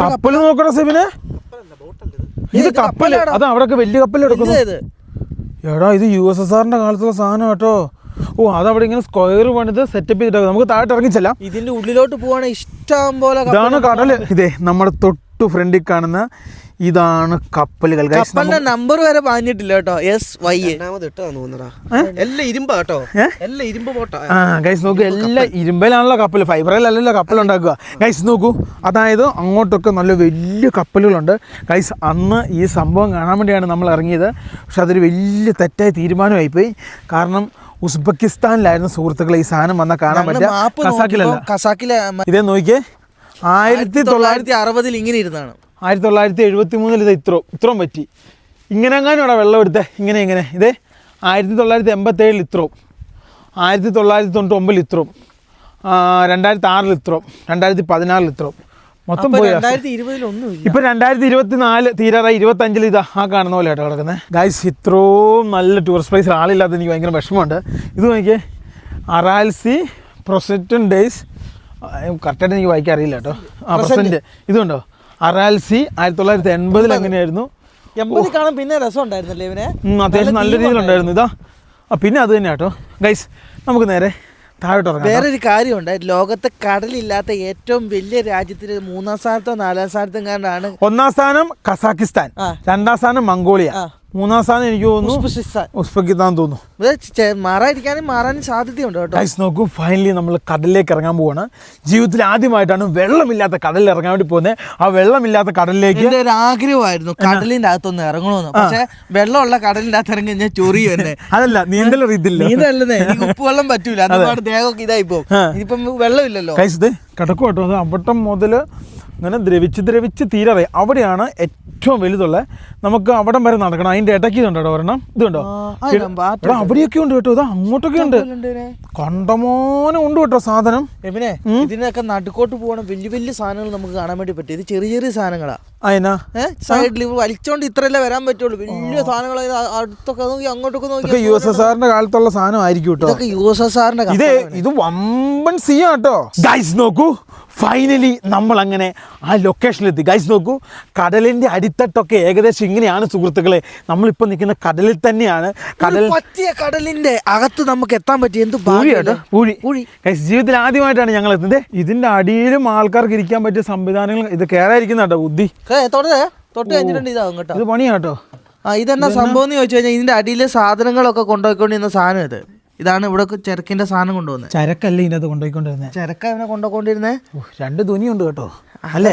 കപ്പൽ നോക്കണ സെബിനെ. ഇത്. കപ്പലാടോ? അത് അവിടെയൊക്കെ വലിയ കപ്പൽ എടുക്കുന്നു എടാ ഇത് യു എസ് എസ് ആറിന്റെ കാലത്തുള്ള സാധനം കേട്ടോ. ഓ അതവിടെ ഇങ്ങനെ സ്ക്വയർ പണിത് സെറ്റപ്പ് ചെയ്തിട്ട് നമുക്ക് താഴെ ഇറങ്ങിച്ചല്ല ഇതിന്റെ ഉള്ളിലോട്ട് പോവാണ് ഇഷ്ടം പോലെ ഇതാണ് കടൽ. ഇതേ നമ്മുടെ തൊട്ടു ഫ്രണ്ടിൽ കാണുന്ന ഇതാണ് കപ്പലുകൾ കപ്പലിന്റെ നമ്പർ വരെ പാഞ്ഞിട്ടില്ല കേട്ടോ. എസ് വൈ എല്ലാം ഇരുമ്പാ കേട്ടോ. എല്ലാം ഇരുമ്പ് പോട്ടാ. ആ ഗൈസ് നോക്കൂ എല്ലാം ഇരുമ്പിലാണല്ലോ കപ്പൽ ഫൈബറിലല്ലല്ലോ കപ്പൽ ഉണ്ടാക്കുക. ഗൈസ് നോക്കൂ അതായത് അങ്ങോട്ടൊക്കെ നല്ല വലിയ കപ്പലുകളുണ്ട്. ഗൈസ് അന്ന് ഈ സംഭവം കാണാൻ വേണ്ടിയാണ് നമ്മൾ ഇറങ്ങിയത്. പക്ഷെ അതൊരു വലിയ തെറ്റായ തീരുമാനമായിപ്പോയി. കാരണം ഉസ്ബെക്കിസ്ഥാനിലായിരുന്നു സുഹൃത്തുക്കളെ ഈ സാധനം വന്നാൽ കാണാൻ പറ്റില്ല മാപ്പ് കസാക്കിലല്ല. കസാക്കിലെ ഇതേ നോക്കിയേ. ആയിരത്തി തൊള്ളായിരത്തി അറുപതിൽ ഇങ്ങനെ ഇരുന്നാണ്. ആയിരത്തി തൊള്ളായിരത്തി എഴുപത്തി മൂന്നിൽ ഇത് ഇത്രയും ഇത്രയും പറ്റി. ഇങ്ങനെ എങ്ങാനും ഇവിടെ വെള്ളം എടുത്തേ. ഇങ്ങനെ ഇങ്ങനെ. ഇതേ ആയിരത്തി തൊള്ളായിരത്തി എൺപത്തേഴിൽ ഇത്രയും ആയിരത്തി തൊള്ളായിരത്തി തൊണ്ണൂറ്റൊമ്പതിൽ ഇത്രയും ആ, രണ്ടായിരത്തി ആറിൽ ഇത്രയും രണ്ടായിരത്തി പതിനാറിൽ ഇത്രയും മൊത്തം പോയി ഇരുപതിലൊന്നും ഇപ്പം രണ്ടായിരത്തി ഇരുപത്തി നാല് തീരാറായി. ഇരുപത്തി അഞ്ചിൽ ഇതാ ആ കാണുന്ന പോലെ ആട്ടോ കിടക്കുന്നത് ഗൈസ് ഇത്രയും നല്ല ടൂറിസ്റ്റ് പ്ലേസിൽ ആളില്ലാത്ത എനിക്ക് ഭയങ്കര വിഷമമുണ്ട്. ഇത് നോക്കിയേ. അറാൽസി പ്രൊസറ്റൻ ഡേയ്സ് കറക്റ്റായിട്ട് എനിക്ക് വായിക്കാൻ അറിയില്ല കേട്ടോ. ആ പ്രസന്റ് ഇതുണ്ടോ? അറാൽസി ആയിരത്തി തൊള്ളായിരത്തി എൺപതിൽ എങ്ങനെയായിരുന്നു? കാണാൻ പിന്നെ രസം ഉണ്ടായിരുന്നല്ലേ ഇവനെ അത്യാവശ്യം നല്ല രീതിയിലുണ്ടായിരുന്നു ഇതാ. ആ പിന്നെ അത് തന്നെ കേട്ടോ. ഗൈസ് നമുക്ക് നേരെ താഴോട്ട്. വേറൊരു കാര്യമുണ്ട്. ലോകത്തെ കടലില്ലാത്ത ഏറ്റവും വലിയ രാജ്യത്തിൽ മൂന്നാം സ്ഥാനത്തോ നാലാം സ്ഥാനത്തും കണ്ടാണ് ഒന്നാം സ്ഥാനം കസാക്കിസ്ഥാൻ. രണ്ടാം സ്ഥാനം മംഗോളിയ. മൂന്നാം സ്ഥാനം എനിക്ക് തോന്നുന്നു ഉസ്ബെക്കിസ്ഥാൻ. തോന്നുന്നു. മാറാതിരിക്കാനും മാറാനും സാധ്യതയുണ്ട് കേട്ടോ. ഗൈസ് നോക്കൂ ഫൈനലി നമ്മൾ കടലിലേക്ക് ഇറങ്ങാൻ പോവാണ്. ജീവിതത്തിൽ ആദ്യമായിട്ടാണ് വെള്ളമില്ലാത്ത കടലിൽ ഇറങ്ങാൻ വേണ്ടി പോകുന്നത്. ആ വെള്ളമില്ലാത്ത കടലിലേക്ക് എന്റെ ഒരു ആഗ്രഹമായിരുന്നു കടലിന്റെ അകത്തൊന്ന് ഇറങ്ങണമെന്ന് പക്ഷെ വെള്ളമുള്ള കടലിന്റെ അകത്ത് ഇറങ്ങി കഴിഞ്ഞാൽ ചൊറി തന്നെ അതല്ല നീന്തൽ അറിയത്തില്ല നീന്തല്ലേ എനിക്ക് ഉപ്പുവെള്ളം പറ്റൂല. അതുകൊണ്ട് ദേഹമൊക്കെ ഇതായി പോകും. ഇതിപ്പം വെള്ളമില്ലല്ലോ. ഗൈസ് ഇത് കിടക്കും കേട്ടോ അത് അവിട്ടം മുതൽ ഇങ്ങനെ ദ്രവിച്ച് ദ്രവിച്ച് തീരാറായി അവിടെയാണ് ഏറ്റവും വലുതുള്ള നമുക്ക് അവിടം വരെ നടക്കണം. അതിന്റെ ഇടയ്ക്ക് ഇതുണ്ടോ ഒരെണ്ണം? ഇതുണ്ടോ? എടാ അവിടെയൊക്കെ ഉണ്ട് കേട്ടോ. ഇതാ അങ്ങോട്ടൊക്കെ ഉണ്ട്. കണ്ടമോനെ ഉണ്ട് കേട്ടോ സാധനം. ഇതിനൊക്കെ നടുക്കോട്ട് പോകണം വലിയ വലിയ സാധനങ്ങൾ നമുക്ക് കാണാൻ വേണ്ടി പറ്റും. ഇത് ചെറിയ ചെറിയ സാധനങ്ങളാ. അതിനാ ഏഹ് സൈഡിൽ വലിച്ചോണ്ട് ഇത്രയല്ലേ വരാൻ പറ്റുള്ളൂ. വലിയ സാധനങ്ങൾ അടുത്തൊക്കെ നോക്കി അങ്ങോട്ടൊക്കെ നോക്കി യു എസ് എസ് ആറിന്റെ കാലത്തുള്ള സാധനം ആയിരിക്കും കേട്ടോ യു എസ് എസ് ആറിന്റെ ഇത് ഇത് വമ്പൻ സീ കേട്ടോ ഗൈസ് നോക്കൂ. ഫൈനലി നമ്മൾ അങ്ങനെ ആ ലൊക്കേഷനിലെത്തി ഗൈസ് നോക്കൂ. കടലിന്റെ അടിത്തട്ടൊക്കെ ഏകദേശം ഇങ്ങനെയാണ് സുഹൃത്തുക്കളെ. നമ്മളിപ്പോൾ നിൽക്കുന്ന കടലിൽ തന്നെയാണ്. കടൽ പറ്റിയ കടലിന്റെ അകത്ത് നമുക്ക് എത്താൻ പറ്റി എന്ത് പൂഴി കേട്ടോ പൂഴി പൂഴി. ഗൈസ് ജീവിതത്തിൽ ആദ്യമായിട്ടാണ് ഞങ്ങൾ എത്തുന്നത്. ഇതിന്റെ അടിയിലും ആൾക്കാർക്ക് ഇരിക്കാൻ പറ്റിയ സംവിധാനങ്ങൾ ഇത് കയറാതിരിക്കുന്ന കേട്ടോ ബുദ്ധി. തൊട്ടേ തൊട്ട് കഴിഞ്ഞിട്ടുണ്ട് ഇതാവും കേട്ടോ. ഇത് പണിയാട്ടോ ആ ഇതെന്നാ സംഭവം എന്ന് ചോദിച്ചു കഴിഞ്ഞാൽ ഇതിന്റെ അടിയിലെ സാധനങ്ങളൊക്കെ കൊണ്ടുപോയിക്കൊണ്ടിരുന്ന സാധനം ഇത്. ഇതാണ് ഇവിടെ ചരക്കിന്റെ സാധനം കൊണ്ടുവന്നത്. ചരക്കല്ലേ ഇതിനകത്ത് കൊണ്ടുപോയിക്കൊണ്ടിരുന്നത് ചരക്ക ഇവനെ കൊണ്ടുപോയിക്കൊണ്ടിരുന്നേ? രണ്ട് തുനിയുണ്ട് കേട്ടോ. അല്ലേ?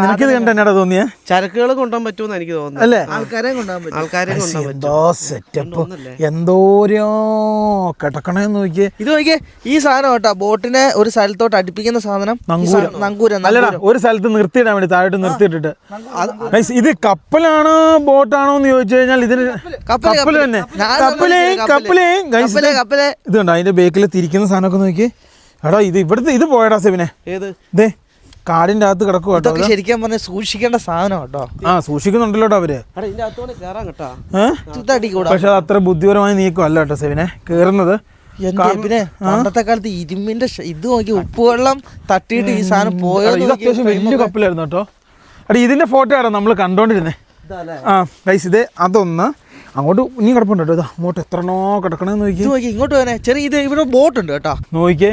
നിനക്കിത് കണ്ട എന്നാടാ തോന്നിയേ? ചരക്കുകൾ കൊണ്ടുപോകാൻ പറ്റുമെന്ന് എനിക്ക് തോന്നുന്നു. അല്ലേ? ആൾക്കാരെ കൊണ്ടുപോകാൻ പറ്റും. ആൾക്കാരെ കൊണ്ടുപോകാൻ എന്തോ സെറ്റപ്പ് എന്തോരോ കിടക്കണേന്ന് നോക്കിയേ. ഇത് നോക്കിയേ ഈ സാധനം കേട്ടോ ബോട്ടിനെ ഒരു സ്ഥലത്തോട്ട് അടുപ്പിക്കുന്ന സാധനം. നങ്കൂരം. അല്ലടാ ഒരു സ്ഥലത്ത് നിർത്തിയിടാൻ വേണ്ടി താഴോട്ട് നിർത്തിയിട്ടിട്ട്. ഇത് കപ്പലാണോ ബോട്ടാണോ എന്ന് ചോദിച്ചു കഴിഞ്ഞാൽ ഇതിന് കപ്പൽ കപ്പൽ. തന്നെ. കപ്പലേ കപ്പൽ. കപ്പലേ കപ്പൽ, ഇത് കപ്പൽ. ഇത് കണ്ടോ അതിന്റെ ബേക്കിൽ തിരിക്കുന്ന സാധനമൊക്കെ നോക്കി എടാ ഇത് ഇവിടുത്തെ ഇത് പോയടാ സെബിനെ. ഏത്? ദേ കാടിന്റെ അകത്ത് കിടക്കും കേട്ടോ. ശരിക്കും പറഞ്ഞ സൂക്ഷിക്കേണ്ട സാധനം കേട്ടോ. ആ സൂക്ഷിക്കുന്നുണ്ടല്ലോ അവർ. പക്ഷെ അത് അത്ര ബുദ്ധിപരമായി നീക്കം അല്ല കേട്ടോ സെവിനെ കേറുന്നത്. പിന്നെ പണ്ടത്തെ കാലത്ത് ഇരുമ്പിന്റെ ഇത് നോക്കി ഉപ്പുവെള്ളം തട്ടിയിട്ട് ഈ സാധനം പോയോ അത്യാവശ്യം വലിയ കപ്പിലായിരുന്നു കേട്ടോ. അടി ഇതിന്റെ ഫോട്ടോ ആടാ നമ്മൾ കണ്ടോണ്ടിരുന്നേ? ആ ഗൈസ് ഇത് അതൊന്ന് അങ്ങോട്ട് ഇനി കിടപ്പുണ്ട് കേട്ടോ ഇതാ? അങ്ങോട്ട് എത്രണ്ണോ കിടക്കണെന്ന് നോക്കി നോക്കി ഇങ്ങോട്ട് വരാൻ. ചെറിയ ഇത് ഇവിടെ ബോട്ട് ഉണ്ട് കേട്ടോ. നോക്കിയേ.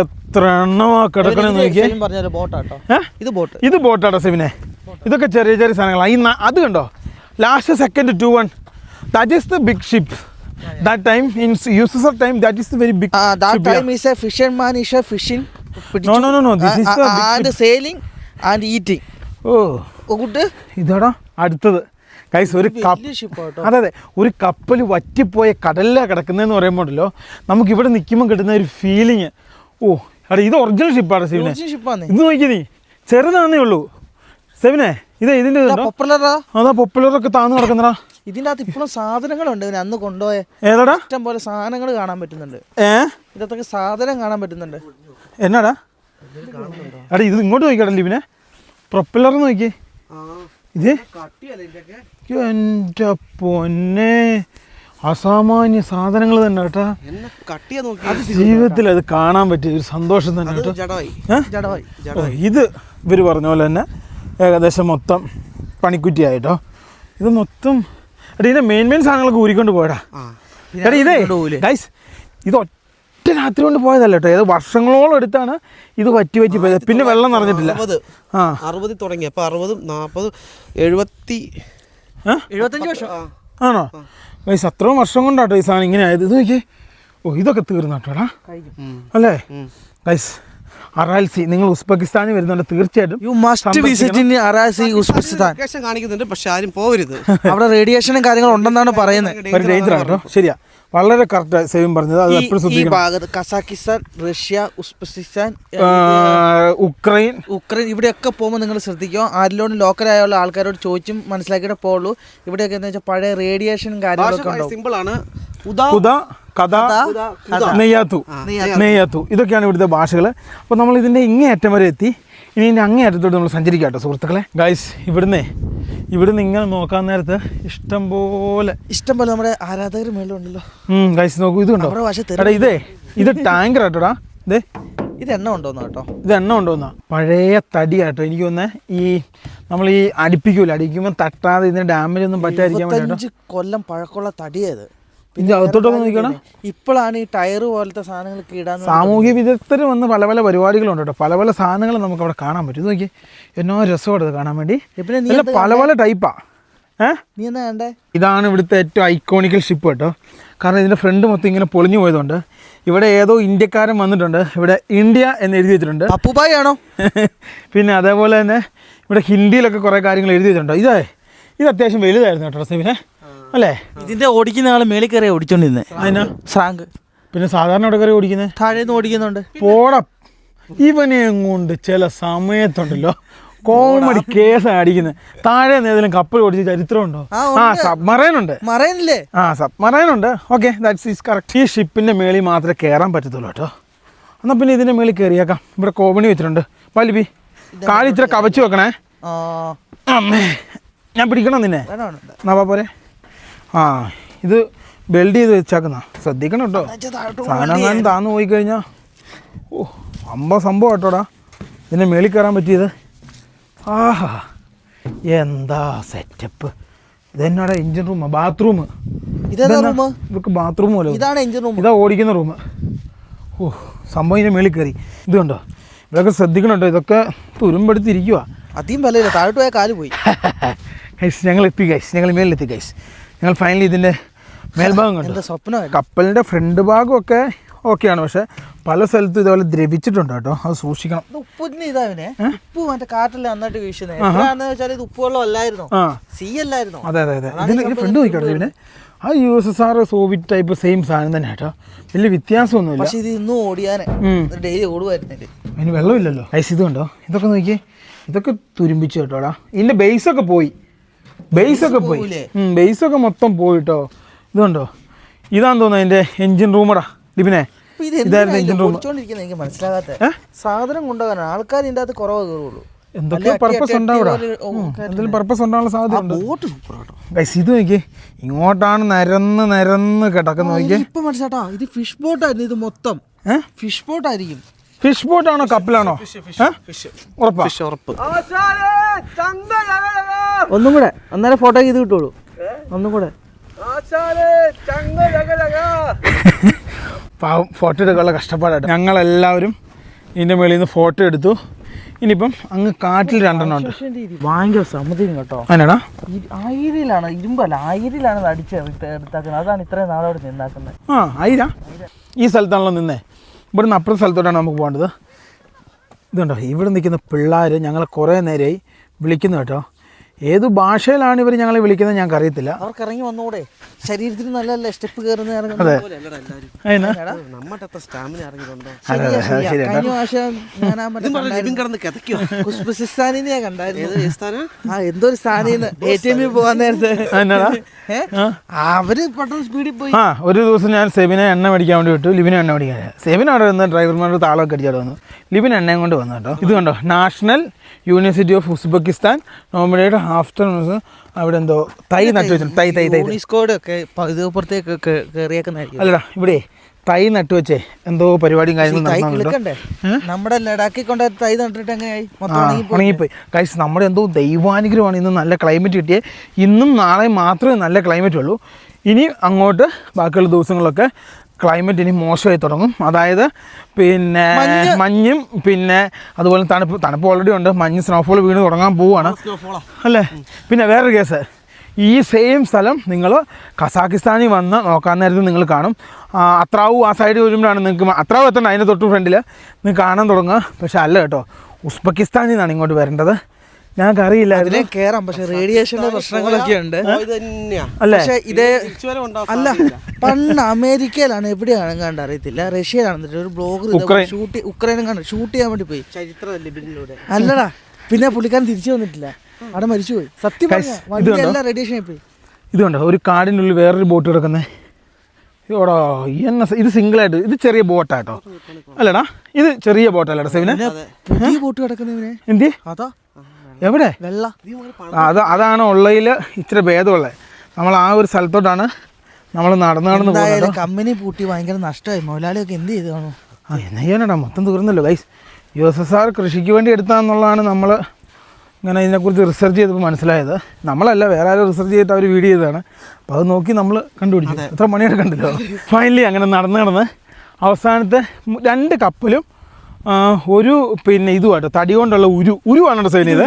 എത്ര എണ്ണമാ കിടക്കണെന്ന് നോക്കിയേ. പറഞ്ഞാൽ ബോട്ടാട്ടോ ഇത് ബോട്ട്. ഇത് ബോട്ടാട്ടോ സെവിനെ ഇതൊക്കെ ചെറിയ ചെറിയ സാധനങ്ങളാണ് ഈ അത് കണ്ടോ? Last second two one that is the big ship that time in uses of time that is the very big that time is a fisherman is a fishing No, no, no, no, this is the big and sailing and eating oh good ഇതാടാ അടുത്തത്. Guys ഒരു അതെ അതെ. ഒരു കപ്പൽ വറ്റിപ്പോയ കടലിലാണ് കിടക്കുന്നതെന്ന് പറയുമ്പോൾ ഉണ്ടല്ലോ നമുക്ക് ഇവിടെ നിൽക്കുമ്പോൾ കിട്ടുന്ന ഒരു ഫീലിങ് ഓ എടാ ഇത് ഒറിജിനൽ ഷിപ്പാണ് സെവിനെ. ഷിപ്പാണ് ഇത് നോക്കി നീ. ചെറുതാന്നേ ഉള്ളൂ. സെവിനെ ഇത് പോപ്പുലറാ അതാ പോപ്പുലറൊക്കെ താന്ന് കിടക്കുന്നടാ. ഇതിന്റെ അകത്ത് ഇപ്പോഴും സാധനങ്ങളുണ്ട് ഇതിന് അന്ന് കൊണ്ടുപോയ ഏതാടാ? ഇഷ്ടം പോലെ സാധനങ്ങൾ കാണാൻ പറ്റുന്നുണ്ട്. ഏ? ഇതൊക്കെ സാധനം കാണാൻ പറ്റുന്നുണ്ട്. എന്നാടാ? എടാ ഇത് ഇങ്ങോട്ട് നോക്കിയാടല്ലേ ലിവിനെ പ്രൊപ്പലർ നോക്കി ഇത്? എന്റെ പൊന്നെ അസാമാന്യ സാധനങ്ങൾ തന്നെ കേട്ടാ. ജീവിതത്തിൽ അത് കാണാൻ പറ്റിയ ഒരു സന്തോഷം തന്നെ കേട്ടോ? ഇത് ഇവർ പറഞ്ഞ പോലെ തന്നെ ഏകദേശം മൊത്തം പണിക്കുറ്റിയായിട്ടോ. ഇത് മൊത്തം എടാ ഇതിന്റെ മെയിൻ മെയിൻ സാധനങ്ങളൊക്കെ ഊരിക്കൊണ്ട് പോയടാ. എടാ ഇതേ ഗൈസ് ഇത് ഒറ്റ രാത്രി കൊണ്ട് പോയതല്ല കേട്ടോ. ഏത് വർഷങ്ങളോളം എടുത്താണ് ഇത് വറ്റി വറ്റി പോയത്. പിന്നെ വെള്ളം നിറഞ്ഞിട്ടില്ല. അറുപത്. ആ. അറുപതിൽ തുടങ്ങി. അപ്പൊ അറുപതും നാൽപ്പതും എഴുപത്തി? എഴുപത്തഞ്ച് വർഷം. ആണോ? വയസ്സ് അത്രയും വർഷം കൊണ്ടാട്ടോ ഈ സാധനം ഇങ്ങനെ ആയത്. ഇത് നോക്കിയേ. ഓ ഇതൊക്കെ തീർന്നാട്ടോടാ അല്ലേ. ഗൈസ് അറാൽസി നിങ്ങൾ ഉസ്ബെക്കിസ്ഥാനിൽ വരുന്നുണ്ട് തീർച്ചയായിട്ടും you must visit in Aral Sea Uzbekistan location കാണിക്കുന്നുണ്ട് പക്ഷെ ആരും പോകരുത് അവിടെ റേഡിയേഷനും കാര്യങ്ങളും ഉണ്ടെന്നാണ് പറയുന്നത്. ഒരു ഡേഞ്ചർ ശരിയാ. വളരെ കറക്റ്റ് സെയിം പറഞ്ഞത്. അത് എപ്പോഴും ഈ ശ്രദ്ധിക്കണം. ഭാഗത്ത് Kazakhstan Russia Uzbekistan Ukraine. Ukraine ഇവിടെയൊക്കെ പോകുമ്പോൾ നിങ്ങൾ ശ്രദ്ധിക്കുക ആരിലോട് ലോക്കലായുള്ള ആൾക്കാരോട് ചോദിച്ചും മനസ്സിലാക്കിയിട്ടേ പോകുള്ളൂ ഇവിടെയൊക്കെ എന്താ വെച്ചാൽ പഴയ റേഡിയേഷനും കാര്യങ്ങളൊക്കെ ഉണ്ടാവും. സിമ്പിൾ ആണ്. ഉദാ കഥ നെയ്യാത്തു. നെയ്യാത്തു. ഇതൊക്കെയാണ് ഇവിടുത്തെ ഭാഷകൾ അപ്പോൾ നമ്മൾ ഇതിന്റെ ഇങ്ങേയറ്റം വരെ എത്തി. ഇനി ഇതിന്റെ അങ്ങേയറ്റത്തോട്ട് നമ്മൾ സഞ്ചരിക്കാം കേട്ടോ സുഹൃത്തുക്കളെ. ഗൈസ് ഇവിടുന്ന് ഇവിടുന്ന് ഇങ്ങനെ നോക്കാൻ നേരത്ത് ഇഷ്ടം പോലെ ഇഷ്ടം പോലെ നമ്മുടെ ആരാധകർ മേളിലുണ്ടല്ലോ ഗൈസ് നോക്കൂ ഇത് കണ്ടോ? എടാ ഇതേ ഇത് ടാങ്കർ കേട്ടോടാ ഇതേ ഇത് എണ്ണ ഉണ്ടോന്ന് കേട്ടോ? ഇത് എണ്ണ ഉണ്ടോന്നാ? പഴയ തടിയാട്ടോ എനിക്ക് തോന്നുന്നേ ഈ നമ്മൾ ഈ അടിപ്പിക്കൂല. അടിക്കുമ്പോൾ തട്ടാതെ ഇതിന് ഡാമേജ് ഒന്നും പറ്റാതിരിക്കാൻ കൊല്ലം പഴക്കമുള്ള തടിയത് അകത്തോട്ടൊക്കെ ഇപ്പോഴാണ് ഈ ടയർ പോലത്തെ സാധനങ്ങൾക്ക് ഇടാൻ സാമൂഹ്യ വിദഗ്ധർ വന്ന് പല പല പരിപാടികളുണ്ട് കേട്ടോ. പല പല സാധനങ്ങൾ നമുക്ക് അവിടെ കാണാൻ പറ്റും. നോക്കി എന്നോ രസമാണ് ഇത് കാണാൻ വേണ്ടി. പിന്നെ പല പല ടൈപ്പാ നീ എന്താ കണ്ടേ? ഇതാണ് ഇവിടുത്തെ ഏറ്റവും ഐക്കോണിക്കൽ ഷിപ്പ് കേട്ടോ. കാരണം ഇതിന്റെ ഫ്രണ്ട് മൊത്തം ഇങ്ങനെ പൊളിഞ്ഞു പോയതുകൊണ്ട് ഇവിടെ ഏതോ ഇന്ത്യക്കാരൻ വന്നിട്ടുണ്ട്. ഇവിടെ ഇന്ത്യ എന്ന് എഴുതി വെച്ചിട്ടുണ്ട്. അപ്പുബായി ആണോ? പിന്നെ അതേപോലെ തന്നെ ഇവിടെ ഹിന്ദിയിലൊക്കെ കുറേ കാര്യങ്ങൾ എഴുതി വെച്ചിട്ടുണ്ട്. ഇതേ ഇത് അത്യാവശ്യം വലുതായിരുന്നു കേട്ടോ സെബിനെ അല്ലേ? ഇതിന്റെ ഓടിക്കുന്ന ആൾ മേളിൽ കയറി ഓടിച്ചോണ്ടിരുന്നേ. അതിനാ സ്രാങ്ക്. പിന്നെ സാധാരണ ഇവിടെ കയറി ഓടിക്കുന്നത് നിന്ന് ഓടിക്കുന്നുണ്ട്. പോട. ഇവനെ കൊണ്ട് ചില സമയത്തുണ്ടല്ലോ. കോമഡി കേസ് അടിക്കുന്നത് താഴെ ഏതെങ്കിലും കപ്പൽ ഓടിച്ച ചരിത്രമുണ്ടോ? ആ. സബ്മറൈൻ ഉണ്ട്. മറയനില്ലേ ആ സബ്മറൈൻ ഉണ്ട് ഓക്കെ ദാറ്റ്സ് ഈസ് കറക്റ്റ് ഈ ഷിപ്പിന്റെ മേളിൽ മാത്രമേ കയറാൻ പറ്റത്തുള്ളൂ കേട്ടോ. എന്നാൽ പിന്നെ ഇതിന്റെ മേളിൽ കയറിയേക്കാം ഇവിടെ കോമണി വെച്ചിട്ടുണ്ട്. പലിബി കാലി കവച്ചു കവച്ച് വെക്കണേ? അമ്മേ ഞാൻ പിടിക്കണം നിന്നെ. എന്നാ പോരെ. ആ ഇത് ബെൽഡ് ചെയ്ത് വെച്ചേക്കുന്ന. ശ്രദ്ധിക്കണം കേട്ടോ സാധനം താന്ന് പോയി കഴിഞ്ഞാൽ ഓ അമ്പ സംഭവം കേട്ടോടാ. ഇതിന്റെ മേളിൽ കയറാൻ പറ്റിയത്. ആഹാ എന്താ സെറ്റപ്പ് ഇതെന്നാടാ എഞ്ചിൻ റൂം ബാത്റൂം ഇവർക്ക് ബാത്റൂം പോലെ. ഇതാണ് എഞ്ചിൻ റൂം ഇതാ ഓടിക്കുന്ന റൂം ഓ സംഭവം ഇതിന്റെ മേളിൽ കയറി. ഇത് കണ്ടോ? ഇവരൊക്കെ ശ്രദ്ധിക്കണുണ്ടോ ഇതൊക്കെ തുരുമ്പെടുത്തിരിക്കുക അധികം വിലയില്ല. താഴോട്ട് പോയാൽ കാൽ പോയി. ഗൈസ് ഞങ്ങൾ എത്തി ഗൈസ് ഞങ്ങൾ മേളിലെത്തി ഗൈസ് ഞങ്ങൾ ഫൈനലി ഇതിന്റെ മേൽഭാഗം കണ്ടു. സ്വപ്നം കപ്പലിന്റെ ഫ്രണ്ട് ഭാഗം ഭാഗമൊക്കെ ഓക്കെയാണ് പക്ഷേ പല സ്ഥലത്തും ഇതുപോലെ ദ്രവിച്ചിട്ടുണ്ട് കേട്ടോ. അത് സൂക്ഷിക്കണം. ഉപ്പിന് ഇതാവിനെ ഉപ്പ് മറ്റേ കാട്ടിൽ നന്നായിട്ട് വീശുന്നത് വെച്ചാൽ ഇത് ഉപ്പുവെള്ളം അല്ലായിരുന്നു. സീ അല്ലായിരുന്നു. അതെ അതെ അതെ. ഇതിന് ഫ്രണ്ട് നോക്കിക്കോട്ടെ ഇതിന് ആ U S S R Soviet type same സാധനം തന്നെ കേട്ടോ. വലിയ വ്യത്യാസമൊന്നുമില്ല. പക്ഷേ ഇത് ഇന്നും ഓടിയാനെ. ഡെയിലി ഓടുമായിരുന്നില്ല അതിന് വെള്ളമില്ലല്ലോ. ഐസ് ഇതുണ്ടോ കണ്ടോ ഇതൊക്കെ നോക്കിയേ. ഇതൊക്കെ തുരുമ്പിച്ചു കേട്ടോടാ. ഇതിന്റെ ബേസൊക്കെ പോയി. ബേസൊക്കെ പോയി. ബേസ് ഒക്കെ മൊത്തം പോയിട്ടോ. ഇതുണ്ടോ? ഇതാന്ന് തോന്നുന്നു അതിന്റെ എൻജിൻ റൂമടാ ഇതായിരുന്നു എൻജിൻ റൂം എനിക്ക് മനസ്സിലാകാത്ത? ഏ? സാധനം കൊണ്ടുപോകാൻ ആൾക്കാർ ഇതിന്റെ അകത്ത് കുറവ് കയറുള്ളൂ. എന്തൊക്കെയോ പർപ്പസ് ഉണ്ടാവിടാ? എന്തെങ്കിലും പർപ്പസ് ഉണ്ടാകാനുള്ള സാധ്യത ഉണ്ട് ബോട്ട് സൂപ്പർ കേട്ടോ ഗൈസ് ഇത് ഇങ്ങോട്ടാണ് നിരന്ന് നിരന്ന് കിടക്കുന്നത് നോക്കിയേ. ഇപ്പൊ മനസ്സിലാട്ടാ ഇത് ഫിഷ് ബോട്ടായിരുന്നു ഇത് മൊത്തം. ഫിഷ് ബോട്ടായിരിക്കും ഫിഷ് ബോട്ടാണോ കപ്പലാണോ? ഉറപ്പാ? ഫിഷ് ഉറപ്പ്. ഒന്നും കൂടെ അന്നേരം ഫോട്ടോ ഇത് കിട്ടുള്ളൂ. ഒന്നും കൂടെ. പാവം ഫോട്ടോ എടുക്കാനുള്ള കഷ്ടപ്പാടായിട്ട് ഞങ്ങളെല്ലാവരും ഇതിന്റെ മേളിൽ നിന്ന് ഫോട്ടോ എടുത്തു. ഇനിയിപ്പം അങ്ങ് കാട്ടിൽ രണ്ടെണ്ണം ഉണ്ട്. ഭയങ്കര സമുദ്രം കേട്ടോ. അതിനാടാ ആയിരയിലാണ് ആയിരിലാണ് ഇരുമ്പല്ല ആയിരിലാണ് ഇത് അടിച്ച് എടുത്ത- എടുത്താക്കുന്നത്. അതാണ് ഇത്രയും നാളോട് നിന്നാക്കുന്നത്. ആ ആയിര? ഈ സ്ഥലത്താണല്ലോ നിന്നേ. ഇവിടുന്ന് അപ്പുറത്തെ സ്ഥലത്തോട്ടാണ് നമുക്ക് പോകേണ്ടത്. ഇതുണ്ടോ? ഇവിടെ നിൽക്കുന്ന പിള്ളേർ ഞങ്ങളെ കുറേ നേരമായി വിളിക്കുന്നു കേട്ടോ. ഏത് ഭാഷയിലാണ് ഇവർ ഞങ്ങളെ വിളിക്കുന്നത് ഞങ്ങൾക്ക് അറിയത്തില്ല. അവർക്ക് ഇറങ്ങി വന്നൂടെ. ശരീരത്തിന് നല്ലല്ലേ സ്റ്റെപ്പ് കയറുന്ന എന്തോ ഒരു സ്ഥാനീന്ന്? എ ടി എമ്മിൽ പോകാൻ നേരത്തെ. അവർ പെട്ടെന്ന് സ്പീഡിൽ പോയി. ആ ഒരു ദിവസം ഞാൻ സെബിനെ എണ്ണ മേടിക്കാൻ വേണ്ടി വിട്ടു. ലിബിനെ എണ്ണ മേടിക്കാൻ. സെബിൻ അവിടെ വന്ന് ഡ്രൈവർമാരുടെ താളമൊക്കെ അടിച്ചാൽ വന്നു. ലിബിൻ എണ്ണയും കൊണ്ട് വന്നു കേട്ടോ. ഇത് കണ്ടോ? National university of Uzbekistan nominate after അവിടെ എന്തോ തൈ നട്ടു വെച്ചു തൈ തൈ തൈ ഒക്കെ കയറിയേക്കുന്നതായിരിക്കും അല്ലടാ ഇവിടെ തൈ നട്ടു വെച്ചേ എന്തോ പരിപാടിയും കാര്യങ്ങളും നമ്മുടെ ലഡാക്കിൽ കൊണ്ട് തൈ നട്ടിട്ട് എങ്ങനെയായി. ഉണങ്ങിപ്പോയി. കൈസ് നമ്മുടെ എന്തോ ദൈവാനുഗ്രഹമാണ് ഇന്ന് നല്ല ക്ലൈമറ്റ് കിട്ടിയേ. ഇന്നും നാളെ മാത്രമേ നല്ല ക്ലൈമറ്റ് ഉള്ളൂ. ഇനി അങ്ങോട്ട് ബാക്കിയുള്ള ദിവസങ്ങളിലൊക്കെ ക്ലൈമറ്റ് ഇനി മോശമായി തുടങ്ങും. അതായത് പിന്നെ മഞ്ഞ്. പിന്നെ അതുപോലെ തണുപ്പ് തണുപ്പ് ഓൾറെഡി ഉണ്ട്. മഞ്ഞ് സ്നോഫോൾ വീണ് തുടങ്ങാൻ പോവുകയാണ് അല്ലേ? പിന്നെ വേറൊരു കേസ്. ഈ സെയിം സ്ഥലം നിങ്ങൾ കസാക്കിസ്ഥാനിൽ വന്ന് നോക്കാൻ നേരത്തെ നിങ്ങൾ കാണും. അത്രാവു ആ സൈഡ് വരുമ്പോഴാണ് നിങ്ങൾക്ക് അത്രാവു എത്തണ്ട അതിന്റെ തൊട്ട് ഫ്രണ്ടിൽ നിങ്ങൾ കാണാൻ തുടങ്ങുക. പക്ഷേ അല്ല കേട്ടോ. ഉസ്ബെക്കിസ്ഥാനിൽ നിന്നാണ് ഇങ്ങോട്ട് വരേണ്ടത്. ഞങ്ങൾക്ക് അറിയില്ലായിരുന്നു അതിനെ കേറാം. പക്ഷെ റേഡിയേഷന്റെ പ്രശ്നങ്ങളൊക്കെ ഉണ്ട്. അല്ല? ഇതേ അല്ല പണ്ട് അമേരിക്കയിലാണ് എവിടെയാണ് കണ്ട് അറിയത്തില്ല. റഷ്യയിലാണ് എന്നിട്ട് ഒരു ബ്ലോഗർ ഉക്രൈൻ. ഷൂട്ട് ഉക്രൈനും കണ്ടു ഷൂട്ട് ചെയ്യാൻ വേണ്ടി പോയി. അല്ലടാ പിന്നെ പുള്ളിക്കാരൻ തിരിച്ചു വന്നിട്ടില്ല. അവിടെ മരിച്ചുപോയി. സത്യം? എല്ലാം റേഡിയേഷൻ ആയി പോയി. ഇതുണ്ടോ? ഒരു കാടിനുള്ളിൽ വേറൊരു ബോട്ട് കിടക്കുന്നത് ഓടാ എന്നെ ഇത് സിംഗിൾ ആയിട്ട് ഇത് ചെറിയ ബോട്ടാട്ടോ. അല്ലടാ ഇത് ചെറിയ ബോട്ടല്ലടാ സെവിനെ? ബോട്ട് കിടക്കുന്നവനെ എന്തി അതാ. എവിടെ? വെള്ള. അത് അതാണ് ഉള്ളതിൽ ഇച്ചിരി ഭേദമുള്ളത് നമ്മൾ ആ ഒരു സ്ഥലത്തോട്ടാണ് നമ്മൾ നടന്നു നടന്ന് പോകുന്നത് കമ്പനി പൂട്ടി ഭയങ്കര നഷ്ടമായി. മുതലാളിയൊക്കെ എന്ത് ചെയ്തു കാണും? ആ എന്നാ ചെയ്യാനടാ? മൊത്തം തീർന്നല്ലോ guys U S S R കൃഷിക്ക് വേണ്ടി എടുത്താന്നുള്ളതാണ് നമ്മൾ ഇങ്ങനെ ഇതിനെക്കുറിച്ച് റിസർച്ച് ചെയ്തപ്പോൾ മനസ്സിലായത്. നമ്മളല്ല വേറെ ആരും റിസർച്ച് ചെയ്തിട്ട് അവർ വീഡിയോ ചെയ്തതാണ്. അപ്പോൾ അത് നോക്കി നമ്മൾ കണ്ടുപിടിച്ചു. എത്ര മണിയാണ് കണ്ടില്ല? ഫൈനലി അങ്ങനെ നടന്ന് നടന്ന് അവസാനത്തെ രണ്ട് കപ്പലും ഒരു പിന്നെ ഇതുമായിട്ട് തടി കൊണ്ടുള്ള ഉരു. ഉരുവാണ് കേട്ടോ സൈൻ ചെയ്ത്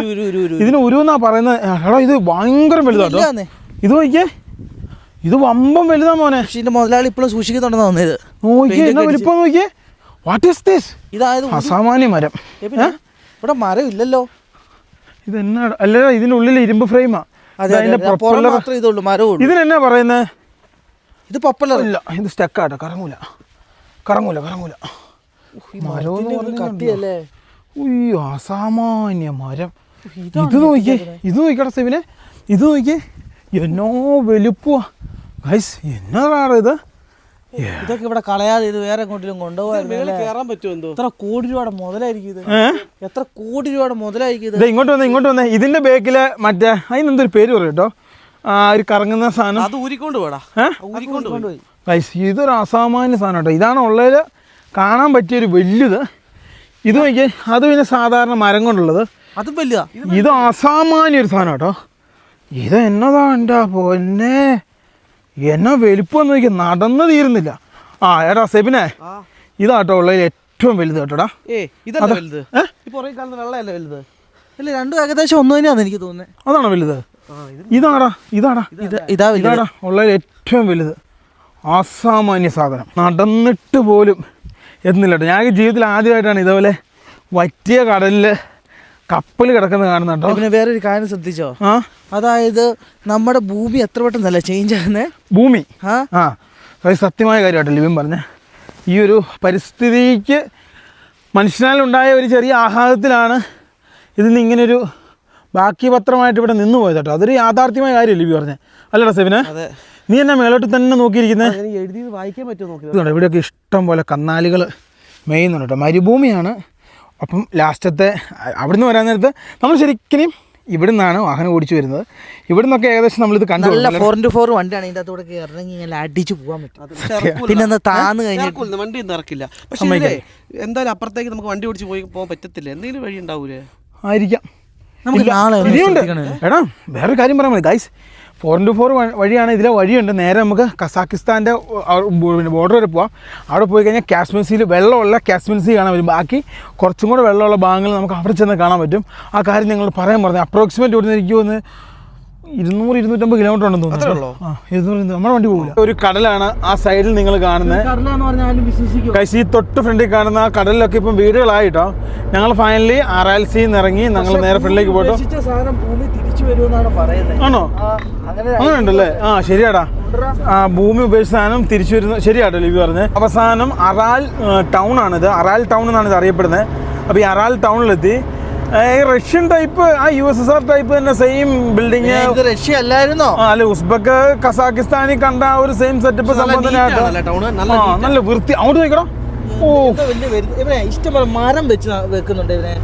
ഇതിന് ഉരു എന്നാ പറയുന്നത്? എടാ ഇത് ഭയങ്കര വലുതാട്ടോ ഇത് നോക്കിയേ. ഇത് വമ്പം വലുതാ മോനെ. മുതലാളി ഇപ്പോഴും സൂക്ഷിക്കുന്നുണ്ടെന്ന് തോന്നിയത്. നോക്കിയേ എന്നാ വലിപ്പം നോക്കിയേ. വാട്ട് ഈസ് ദിസ് ഇതായത് അസാമാന്യ മരം. ഇവിടെ മരം ഇല്ലല്ലോ. ഇത് എന്നാ അല്ല ഇതിനുള്ളിൽ ഇരുമ്പ് ഫ്രെയിമാ. ഇതിനെന്നാ പറയുന്നത് ഇത് പപ്പലർ ഇല്ല ഇത് സ്റ്റക്കാട്ടോ കറങ്ങൂല. കറങ്ങൂല കറങ്ങൂല. കട്ടിയല്ലേ? ഉയ്യോ അസാമാന്യ മരം. ഇത് നോക്കിയേ ഇത് നോക്കിക്കട സെവിനെ ഇത് നോക്കിയേ എന്നോ വലുപ്പുവാ. ഗൈസ് എന്നതാണ് ഇത്? ഇതൊക്കെ ഇവിടെ കളയാതെ ഇത് വേറെ എങ്ങോട്ടും കൊണ്ടുപോകാൻ പറ്റുമോ എന്തോ? എത്ര കോടി രൂപയുടെ മുതലായിരിക്കും ഇത്. എത്ര കോടി രൂപയുടെ മുതലായിരിക്കും ഇത്? ഇങ്ങോട്ട് വന്നേ ഇങ്ങോട്ട് വന്നേ. ഇതിന്റെ ബേക്കിൽ മറ്റേ അതിന് എന്തൊരു പേര് പറയും കേട്ടോ. ആ ഒരു കറങ്ങുന്ന സാധനം. അത് ഊരിക്കൊണ്ട് പോടാ. ഊരിക്കൊണ്ട് പോയി. ഗൈസ് ഇതൊരു അസാമാന്യ സാധനം കേട്ടോ. ഇതാണ് ഉള്ളതിൽ കാണാൻ പറ്റിയൊരു വലുത് ഇത് നോക്കിയാൽ അത് പിന്നെ സാധാരണ മരം കൊണ്ടുള്ളത്. അത് വലുതാ ഇത് അസാമാന്യ ഒരു സാധനം കേട്ടോ. ഇത് എന്നതാ എന്റെ പൊന്നെ? എന്നാ വലിപ്പം നോക്കി നടന്നു തീരുന്നില്ല. ആ എടാ സെബിനെ. ഇതാട്ടോ ഉള്ളതിൽ ഏറ്റവും വലുത് കേട്ടോടാ അല്ല രണ്ടും ഏകദേശം ഒന്ന് തന്നെയാന്ന് എനിക്ക് തോന്നുന്നത് അതാണോ വലുത്? ഇതാടാ ഇതാടാ. ഇത് ഇതാടാ ഉള്ളതിൽ ഏറ്റവും വലുത്. അസാമാന്യ സാധനം. നടന്നിട്ട് പോലും എത്തുന്നില്ല കേട്ടോ ഞാൻ ജീവിതത്തിൽ ആദ്യമായിട്ടാണ് ഇതേപോലെ വറ്റിയ കടലിൽ കപ്പൽ കിടക്കുന്നത് കാണുന്നത് കേട്ടോ പിന്നെ വേറൊരു കാര്യം ശ്രദ്ധിച്ചോ? ആ? അതായത് നമ്മുടെ ഭൂമി എത്ര പെട്ടെന്നല്ല ചേഞ്ച് ആകുന്നേ ഭൂമി? ആ? ആ. അത് സത്യമായ കാര്യമായിട്ട് ലിവിൻ പറഞ്ഞ. ഈ ഒരു പരിസ്ഥിതിക്ക് മനുഷ്യനാലുണ്ടായ ഒരു ചെറിയ ആഹ്ലാദത്തിലാണ് ഇതിന് ഇങ്ങനൊരു ബാക്കി പത്രമായിട്ട് ഇവിടെ നിന്ന് പോയത് കേട്ടോ അതൊരു യാഥാർത്ഥ്യമായ കാര്യം ലിബി പറഞ്ഞത് അല്ലടാ സെവിനെ അതെ. നീ എന്നെ മേലോട്ട് തന്നെ നോക്കിയിരിക്കുന്നത് എഴുതി വായിക്കാൻ പറ്റുമോ നോക്കി ഇവിടെയൊക്കെ ഇഷ്ടം പോലെ കന്നാലികൾ മേയുന്നുണ്ട് കേട്ടോ. മരുഭൂമിയാണ്. അപ്പം ലാസ്റ്റത്തെ അവിടെ നിന്ന് വരാൻ നേരത്ത് നമ്മൾ ശരിക്കും ഇവിടെ നിന്നാണ് വാഹനം ഓടിച്ചു വരുന്നത്. ഇവിടെ നിന്നൊക്കെ ഏകദേശം നമ്മളിത് കണ്ടു നല്ല. ഫോർ ഇന്റു ഫോർ വണ്ടിയാണ് ഇതിന്റെ അകത്തൂടെ ഇറങ്ങി ഇങ്ങനെ അടിച്ചു പോകാൻ പറ്റും. പിന്നെ ഒന്ന് താന്ന് കഴിഞ്ഞാൽ വണ്ടി ഒന്നും ഇറക്കില്ല. പക്ഷേ എന്തായാലും അപ്പുറത്തേക്ക് നമുക്ക് വണ്ടി ഓടിച്ച് പോയി പോകാൻ പറ്റത്തില്ല? എന്തെങ്കിലും വഴി ഉണ്ടാവൂലേ? ആയിരിക്കാം. നമുക്ക് നാളെ. എടാ വേറൊരു കാര്യം പറയാൻ മതി. ഗൈസ് ഫോർ ഇന്റു ഫോർ വഴിയാണ് ഇതിലെ വഴിയുണ്ട്. നേരെ നമുക്ക് കസാക്കിസ്ഥാന്റെ ബോർഡർ വരെ പോവാം. അവിടെ പോയി കഴിഞ്ഞാൽ കാശ്മീർസിയിൽ വെള്ളമുള്ള കാശ്മീർസി കാണാൻ പറ്റും. ബാക്കി കുറച്ചും കൂടെ വെള്ളമുള്ള ഭാഗങ്ങൾ നമുക്ക് അവിടെ ചെന്ന് കാണാൻ പറ്റും. ആ കാര്യം ഞങ്ങൾ പറയാൻ പറഞ്ഞു അപ്രോക്സിമേറ്റ് ഇവിടുന്ന് എനിക്ക് തോന്നുന്നു ഇരുന്നൂറ് ഇരുന്നൂറ്റമ്പത് കിലോമീറ്റർ ഉണ്ടെന്ന് തോന്നുന്നു. ഇരുന്നൂറ് നമ്മുടെ വണ്ടി പോകില്ല ഒരു കടലാണ് ആ സൈഡിൽ നിങ്ങൾ കാണുന്നത്. കടലാന്ന് പറഞ്ഞാലും വിശ്വസിക്കും? കൈസ് ഈ തൊട്ട് ഫ്രണ്ടിൽ കാണുന്ന ആ കടലിലൊക്കെ ഇപ്പം വീടുകളായിട്ടോ. ഞങ്ങൾ ഫൈനലി ആർ എൽ സിന്ന് ഇറങ്ങി ഞങ്ങൾ നേരെ ഫ്രണ്ടിലേക്ക് പോയിട്ടു. വരുമെന്നാണ് പറയുന്നത്. ആണോ? ആ, അങ്ങനെ അങ്ങനെ ഉണ്ടല്ലേ ആ ശരിയാടാ. ആ ഭൂമി ഉപേക്ഷിച്ച സാധനം തിരിച്ചു വരുന്ന ശരിയാട്ടോ ലിവി പറഞ്ഞത്. അവസാനം അറാൽ ടൗൺ ആണിത്. അറാൽ ടൗൺ എന്നാണ് ഇത് അറിയപ്പെടുന്നത്. അപ്പോൾ ഈ അറാൽ ടൗണിലെത്തി ഈ റഷ്യൻ ടൈപ്പ് ആ U S S R type തന്നെ സെയിം ബിൽഡിങ് ഇത് റഷ്യ അല്ലായിരുന്നോ? അല്ല ഉസ്ബക്ക് കസാക്കിസ്ഥാനി കണ്ട ഒരു സെയിം സെറ്റപ്പ് ആ നല്ല വൃത്തി. അങ്ങോട്ട് നോക്കണം ഇവനെ ഇഷ്ടംപോലെ മരം വെച്ച് വെക്കുന്നുണ്ട് ഇവനെ.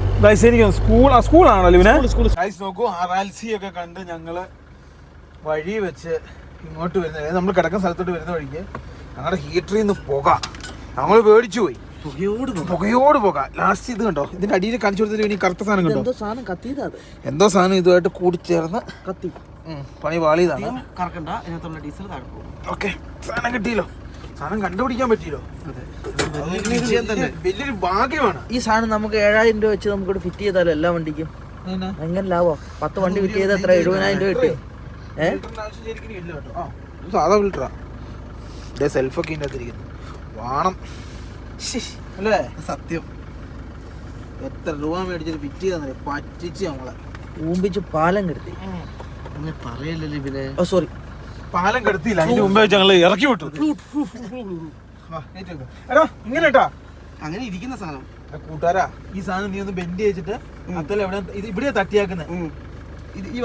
ശരിക്കും സ്കൂൾ ആ സ്കൂളാണല്ലോ ഇവനെ? ഗൈസ് നോക്കൂ ആറാൽസി ഒക്കെ കണ്ട് ഞങ്ങൾ വഴി വെച്ച് ഇങ്ങോട്ട് വരുന്ന നമ്മൾ കിടക്കുന്ന സ്ഥലത്തോട്ട് വരുന്ന വഴിക്ക് ഞങ്ങളുടെ ഹീറ്ററിൽ നിന്ന് പുക. നമ്മൾ പേടിച്ചു പോയി. പുകയോട് പുകയോട് പുക. ലാസ്റ്റ് ഇത് കണ്ടോ? ഇതിന്റെ അടിയിൽ കാണിച്ചു കൊടുത്തിട്ട് ഇനി കറുത്ത സാധനം കണ്ടോ? എന്തോ സാധനം? കത്തിയതാണ് അത്. എന്തോ സാധനം ഇതുമായിട്ട് കൂടിച്ചേർന്ന് കത്തി. പണി വാളിയതാണ് കറക്കണ്ട. ഇതിനകത്തുള്ള ഡീസൽ താഴെ പോകും. ഓക്കെ സാധനം കിട്ടിയല്ലോ. സാധനം കണ്ടുപിടിക്കാൻ പറ്റിയല്ലോ. വലിയൊരു ഭാഗ്യമാണ്. ഈ സാധനം നമുക്ക് ഏഴായിരം രൂപ വെച്ച് നമുക്ക് ഫിറ്റ് ചെയ്താലോ എല്ലാ വണ്ടിക്കും? എങ്ങനെ ലാഭോ. പത്ത് വണ്ടി ഫിറ്റ് ചെയ്ത് എത്ര? എഴുപതിനായിരം രൂപ കിട്ടി. ഏ? ഫിൽറ്ററിന്റെ ആവശ്യം ശരിക്കും ഇല്ല കേട്ടോ. ആ, ഇത് സാധാ ഫിൽറ്ററാ സെൽഫൊക്കെ ഇതിന്റെ അകത്തിരിക്കുന്നു. വാണം. അല്ലേ? സത്യം. എത്ര രൂപ മേടിച്ചിട്ട് ഫിറ്റ് ചെയ്താൽ പറ്റിച്ച് നമ്മളെ. ഊമ്പിച്ച് പാലം കെടുത്തി. അങ്ങനെ പറയല്ലേ ഇവനെ. ഓ സോറി പാലം കെടുത്തില്ല അതിന്റെ മുമ്പേ വെച്ച് ഞങ്ങൾ ഇറക്കി വിട്ടു. എടാ ഇങ്ങനെ കേട്ടാ അങ്ങനെ ഇരിക്കുന്ന സാധനം. കൂട്ടാരാ ഈ സാധനം നീ ഒന്ന് ബെൻഡ് ചെയ്തിട്ട് അത്തല്ല എവിടെ ഇത് ഇവിടെയാ തട്ടിയാക്കുന്നത് ഇത് ഈ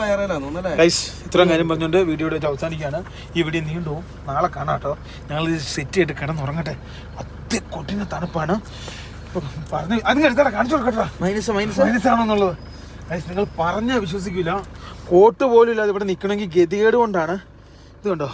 ഗൈസ് ഇത്രയും കാര്യം പറഞ്ഞുകൊണ്ട് വീഡിയോ വെച്ച് അവസാനിക്കുകയാണ്. ഈ വീഡിയോ നീണ്ടു പോകും. നാളെ കാണാം കേട്ടോ. ഞങ്ങൾ ഇത് സെറ്റ് ചെയ്തിട്ട് കിടന്നുറങ്ങട്ടെ. അത്യ കൊട്ടിന് തണുപ്പാണ്. പറഞ്ഞു അതിന് എടുത്താ കാണിച്ചു കൊടുക്കട്ടാ മൈനസ് മൈനസ് മനസ്സാണെന്നുള്ളത് ഗൈസ് നിങ്ങൾ പറഞ്ഞാൽ വിശ്വസിക്കില്ല കോട്ട് പോലും ഇല്ലാതെ ഇവിടെ നിൽക്കണമെങ്കിൽ ഗതികേട് കൊണ്ടാണ്. ഇത് കണ്ടോ?